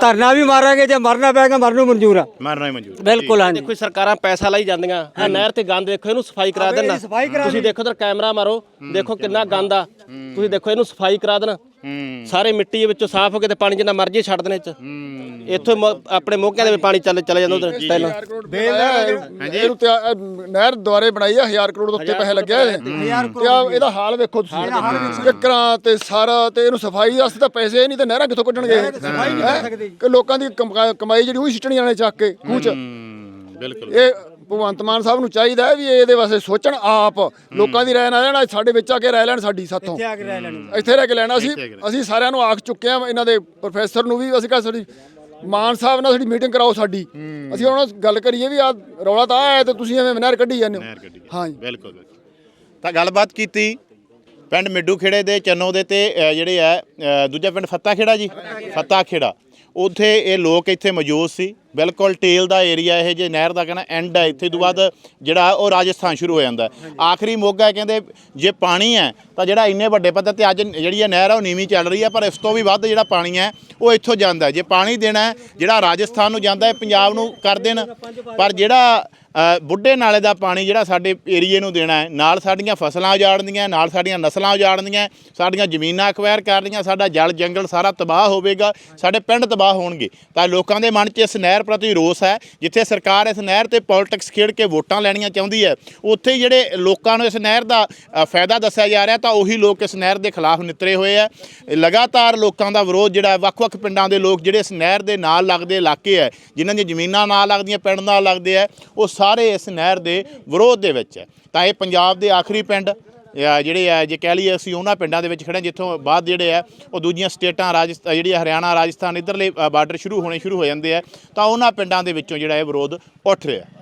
ਧਰਨਾ ਵੀ ਮਾਰਾਂਗੇ ਜੇ ਮਰਨਾ ਪੈਗਾ ਮਰਨ ਨੂੰ ਮਨਜ਼ੂਰ ਆ। ਮਰਨਾ ਹੀ ਮਨਜ਼ੂਰ ਬਿਲਕੁਲ ਹਾਂਜੀ। ਦੇਖੋ ਸਰਕਾਰਾਂ ਪੈਸਾ ਲਾਈ ਜਾਂਦੀਆਂ। ਆ ਨਹਿਰ ਤੇ ਗੰਦ ਦੇਖੋ ਇਹਨੂੰ ਸਫ਼ਾਈ ਕਰਾ ਦੇਣ ਤੁਸੀਂ ਦੇਖੋ ਉਧਰ ਕੈਮਰਾ ਮਾਰੋ। ਦੇਖੋ ਕਿੰਨਾ ਗੰਦ ਆ। ਤੁਸੀਂ ਦੇਖੋ ਇਹਨੂੰ ਸਫ਼ਾਈ ਕਰਾ ਦੇਣ। ਸਾਰੇ ਮਿੱਟੀ ਦੇ ਵਿੱਚੋਂ ਸਾਫ਼ ਹੋ ਕੇ ਤੇ ਪਾਣੀ ਜਿੰਨਾ ਮਰਜ਼ੀ ਛੱਡ ਦੇਣੇ ਚ। ਇੱਥੋਂ ਮ- ਆਪਣੇ ਮੋਕਿਆਂ ਦੇ ਵਿੱਚ ਪਾਣੀ ਚੱਲ ਚਲੇ ਜਾਂਦਾ ਉਧਰ ਪਹਿਲਾਂ। ਇਹਨੂੰ। ਤੇ ਆਹ ਨਹਿਰ ਦੁਆਰੇ ਬਣਾਈ ਆ 1000 ਕਰੋੜ ਦੇ ਉੱਤੇ ਪੈਸੇ ਲੱਗੇ ਆ ਇਹਦੇ ਤੇ ਇਹਦਾ ਹਾਲ ਵੇਖੋ ਤੁਸੀਂ। ਕਿਕਰਾਂ ਤੇ ਸਾਰਾ ਤੇ ਇਹਨੂੰ ਸਫ਼ਾਈ ਵਾਸਤੇ ਤਾਂ ਪੈਸੇ ਨਹੀਂ ਤੇ ਨਹਿਰਾਂ ਕਿੱਥੋਂ ਕੱਢਣਗੇ? ਹੈਂ? ਕਿ ਲੋਕਾਂ ਦੀ ਕਮਾ- ਕਮਾਈ ਜਿਹੜੀ ਉਹ ਸਿੱਟਣੀ ਆਣੇ ਚੱਕ ਕੇ ਖੂਹ ਚ। ਬਿਲਕੁਲ। ਇਹ ਭਗਵੰਤ ਮਾਨ ਸਾਹਿਬ ਨੂੰ ਚਾਹੀਦਾ ਹੈ ਵੀ ਇਹਦੇ ਵਾਸਤੇ ਸੋਚਣ ਆਪ। ਲੋਕਾਂ ਦੀ ਰਾਏ ਨਾ ਲੈਣ ਸਾਡੇ ਵਿੱਚ ਆ ਕੇ ਰਾਏ ਲੈਣ ਸਾਡੀ ਸਾਥੋਂ। ਇੱਥੇ ਆ ਕੇ ਰਹਿ ਲੈਣ ਇੱਥੇ ਰਹਿ ਕੇ ਲੈਣਾ ਅਸੀਂ ਅਸੀਂ ਸਾਰਿਆਂ ਨੂੰ ਆਖ ਚੁੱਕੇ ਆ ਇਹਨਾਂ ਦੇ ਪ੍ਰੋਫੈਸਰ ਨੂੰ ਵੀ ਅਸੀਂ ਕਹਾਂ ਸਾਡੀ ਮਾਨ ਸਾਹਿਬ ਨਾਲ ਸਾਡੀ ਮੀਟਿੰਗ ਕਰਾਓ ਸਾਡੀ। ਅਸੀਂ ਉਹਨਾਂ ਨਾਲ ਗੱਲ ਕਰੀਏ ਵੀ ਆ ਰੌਲਾ ਤਾਂ ਆਇਆ ਤੇ ਤੁਸੀਂ ਐਵੇਂ ਨਹਿਰ ਕੱਢੀ ਜਾਂਦੇ ਹੋ। ਹਾਂ। ਜੀ ਬਿਲਕੁਲ ਬਿਲਕੁਲ। ਤਾਂ ਗੱਲਬਾਤ ਕੀਤੀ ਪਿੰਡ ਮਿੱਡੂ ਖੇੜੇ ਦੇ ਚੰਨੋ ਦੇ ਤੇ ਅ, ਜਿਹੜੇ ਆ ਅ, ਦੂਜਾ ਪਿੰਡ ਫੱਤਾ ਖੇੜਾ ਜੀ? ਫੱਤਾ ਖੇੜਾ ਉੱਥੇ ਇਹ ਲੋਕ ਇੱਥੇ ਮੌਜੂਦ ਸੀ। ਬਿਲਕੁਲ ਟੇਲ ਦਾ ਏਰੀਆ ਇਹ ਜੇ ਨਹਿਰ ਦਾ ਕਹਿੰਦਾ ਐਂਡ ਹੈ ਇੱਥੇ ਤੋਂ ਬਾਅਦ ਜਿਹੜਾ ਉਹ ਰਾਜਸਥਾਨ ਸ਼ੁਰੂ ਹੋ ਜਾਂਦਾ। ਆਖਰੀ ਮੋਗਾ ਕਹਿੰਦੇ ਜੇ ਪਾਣੀ ਹੈ, ਤਾਂ ਜਿਹੜਾ ਇੰਨੇ ਵੱਡੇ ਪੱਧਰ ਤੇ ਅੱਜ ਜਿਹੜੀ ਇਹ ਨਹਿਰ ਆ, ਉਹ ਨੀਵੀਂ ਚੱਲ ਰਹੀ ਹੈ ਪਰ ਇਸ ਤੋਂ ਵੀ ਵੱਧ ਜਿਹੜਾ ਪਾਣੀ ਹੈ, ਉਹ ਇੱਥੋਂ ਜਾਂਦਾ ਜੇ ਪਾਣੀ ਦੇਣਾ ਜਿਹੜਾ ਰਾਜਸਥਾਨ ਨੂੰ ਜਾਂਦਾ ਹੈ, ਪੰਜਾਬ ਨੂੰ ਕਰ ਦੇਣ, ਪਰ ਜਿਹੜਾ ਬੁੱਢੇ ਨਾਲੇ ਦਾ ਪਾਣੀ ਜਿਹੜਾ ਸਾਡੇ ਏਰੀਏ ਨੂੰ ਦੇਣਾ ਹੈ, ਨਾਲ ਸਾਡੀਆਂ ਫਸਲਾਂ ਉਜਾੜਨੀਆਂ, ਨਾਲ ਸਾਡੀਆਂ ਨਸਲਾਂ ਉਜਾੜਨੀਆਂ, ਸਾਡੀਆਂ ਜ਼ਮੀਨਾਂ ਅਕਵਾਇਰ ਕਰਨੀਆਂ ਸਾਡਾ ਜਲ ਜੰਗਲ ਸਾਰਾ ਤਬਾਹ ਹੋਵੇਗਾ, ਸਾਡੇ ਪਿੰਡ ਤਬਾਹ ਹੋਣਗੇ। ਤਾਂ ਲੋਕਾਂ ਦੇ ਮਨ 'ਚ ਇਸ ਨਹਿਰ ਪ੍ਰਤੀ ਰੋਸ ਹੈ, ਜਿੱਥੇ ਸਰਕਾਰ ਇਸ ਨਹਿਰ ਤੇ ਪੋਲਿਟਿਕਸ ਖੇਡ ਕੇ ਵੋਟਾਂ ਲੈਣੀਆਂ ਚਾਹੁੰਦੀ ਹੈ। ਉੱਥੇ ਹੀ ਜਿਹੜੇ ਲੋਕਾਂ ਨੂੰ ਇਸ ਨਹਿਰ ਦਾ ਫਾਇਦਾ ਦੱਸਿਆ ਜਾ ਰਿਹਾ, ਤਾਂ ਉਹੀ ਲੋਕ ਇਸ ਨਹਿਰ ਦੇ ਖਿਲਾਫ ਨਿਤਰੇ ਹੋਏ ਆ ਲਗਾਤਾਰ ਲੋਕਾਂ ਦਾ ਵਿਰੋਧ ਜਿਹੜਾ ਵੱਖ-ਵੱਖ ਪਿੰਡਾਂ ਦੇ ਲੋਕ ਜਿਹੜੇ ਇਸ ਨਹਿਰ ਦੇ ਨਾਲ ਲੱਗਦੇ ਇਲਾਕੇ ਹੈ, ਜਿਨ੍ਹਾਂ ਦੀਆਂ ਜ਼ਮੀਨਾਂ ਨਾਲ ਲੱਗਦੀਆਂ, ਪਿੰਡ ਨਾਲ ਲੱਗਦੇ ਆ ਉਹ ਸਾਰੇ ਇਸ ਨਹਿਰ ਦੇ ਵਿਰੋਧ ਦੇ ਵਿੱਚ ਹੈ। ਤਾਂ ਇਹ ਪੰਜਾਬ ਦੇ ਆਖਰੀ ਪਿੰਡ ਜਿਹੜੇ ਆ, ਜੇ ਕਹਿ ਲਈਏ ਅਸੀਂ ਉਹਨਾਂ ਪਿੰਡਾਂ ਦੇ ਵਿੱਚ ਖੜੇ ਹਾਂ, ਜਿੱਥੋਂ ਬਾਅਦ ਜਿਹੜੇ ਆ, ਉਹ ਦੂਜੀਆਂ ਸਟੇਟਾਂ ਰਾਜਸਥਾਨ ਜਿਹੜੀ ਆ ਹਰਿਆਣਾ, ਰਾਜਸਥਾਨ, ਇਧਰਲੇ ਬਾਰਡਰ ਸ਼ੁਰੂ ਹੋਣੇ, ਸ਼ੁਰੂ ਹੋ ਜਾਂਦੇ ਆ, ਤਾਂ ਉਹਨਾਂ ਪਿੰਡਾਂ ਦੇ ਵਿੱਚੋਂ ਜਿਹੜਾ ਇਹ ਵਿਰੋਧ ਉੱਠ ਰਿਹਾ।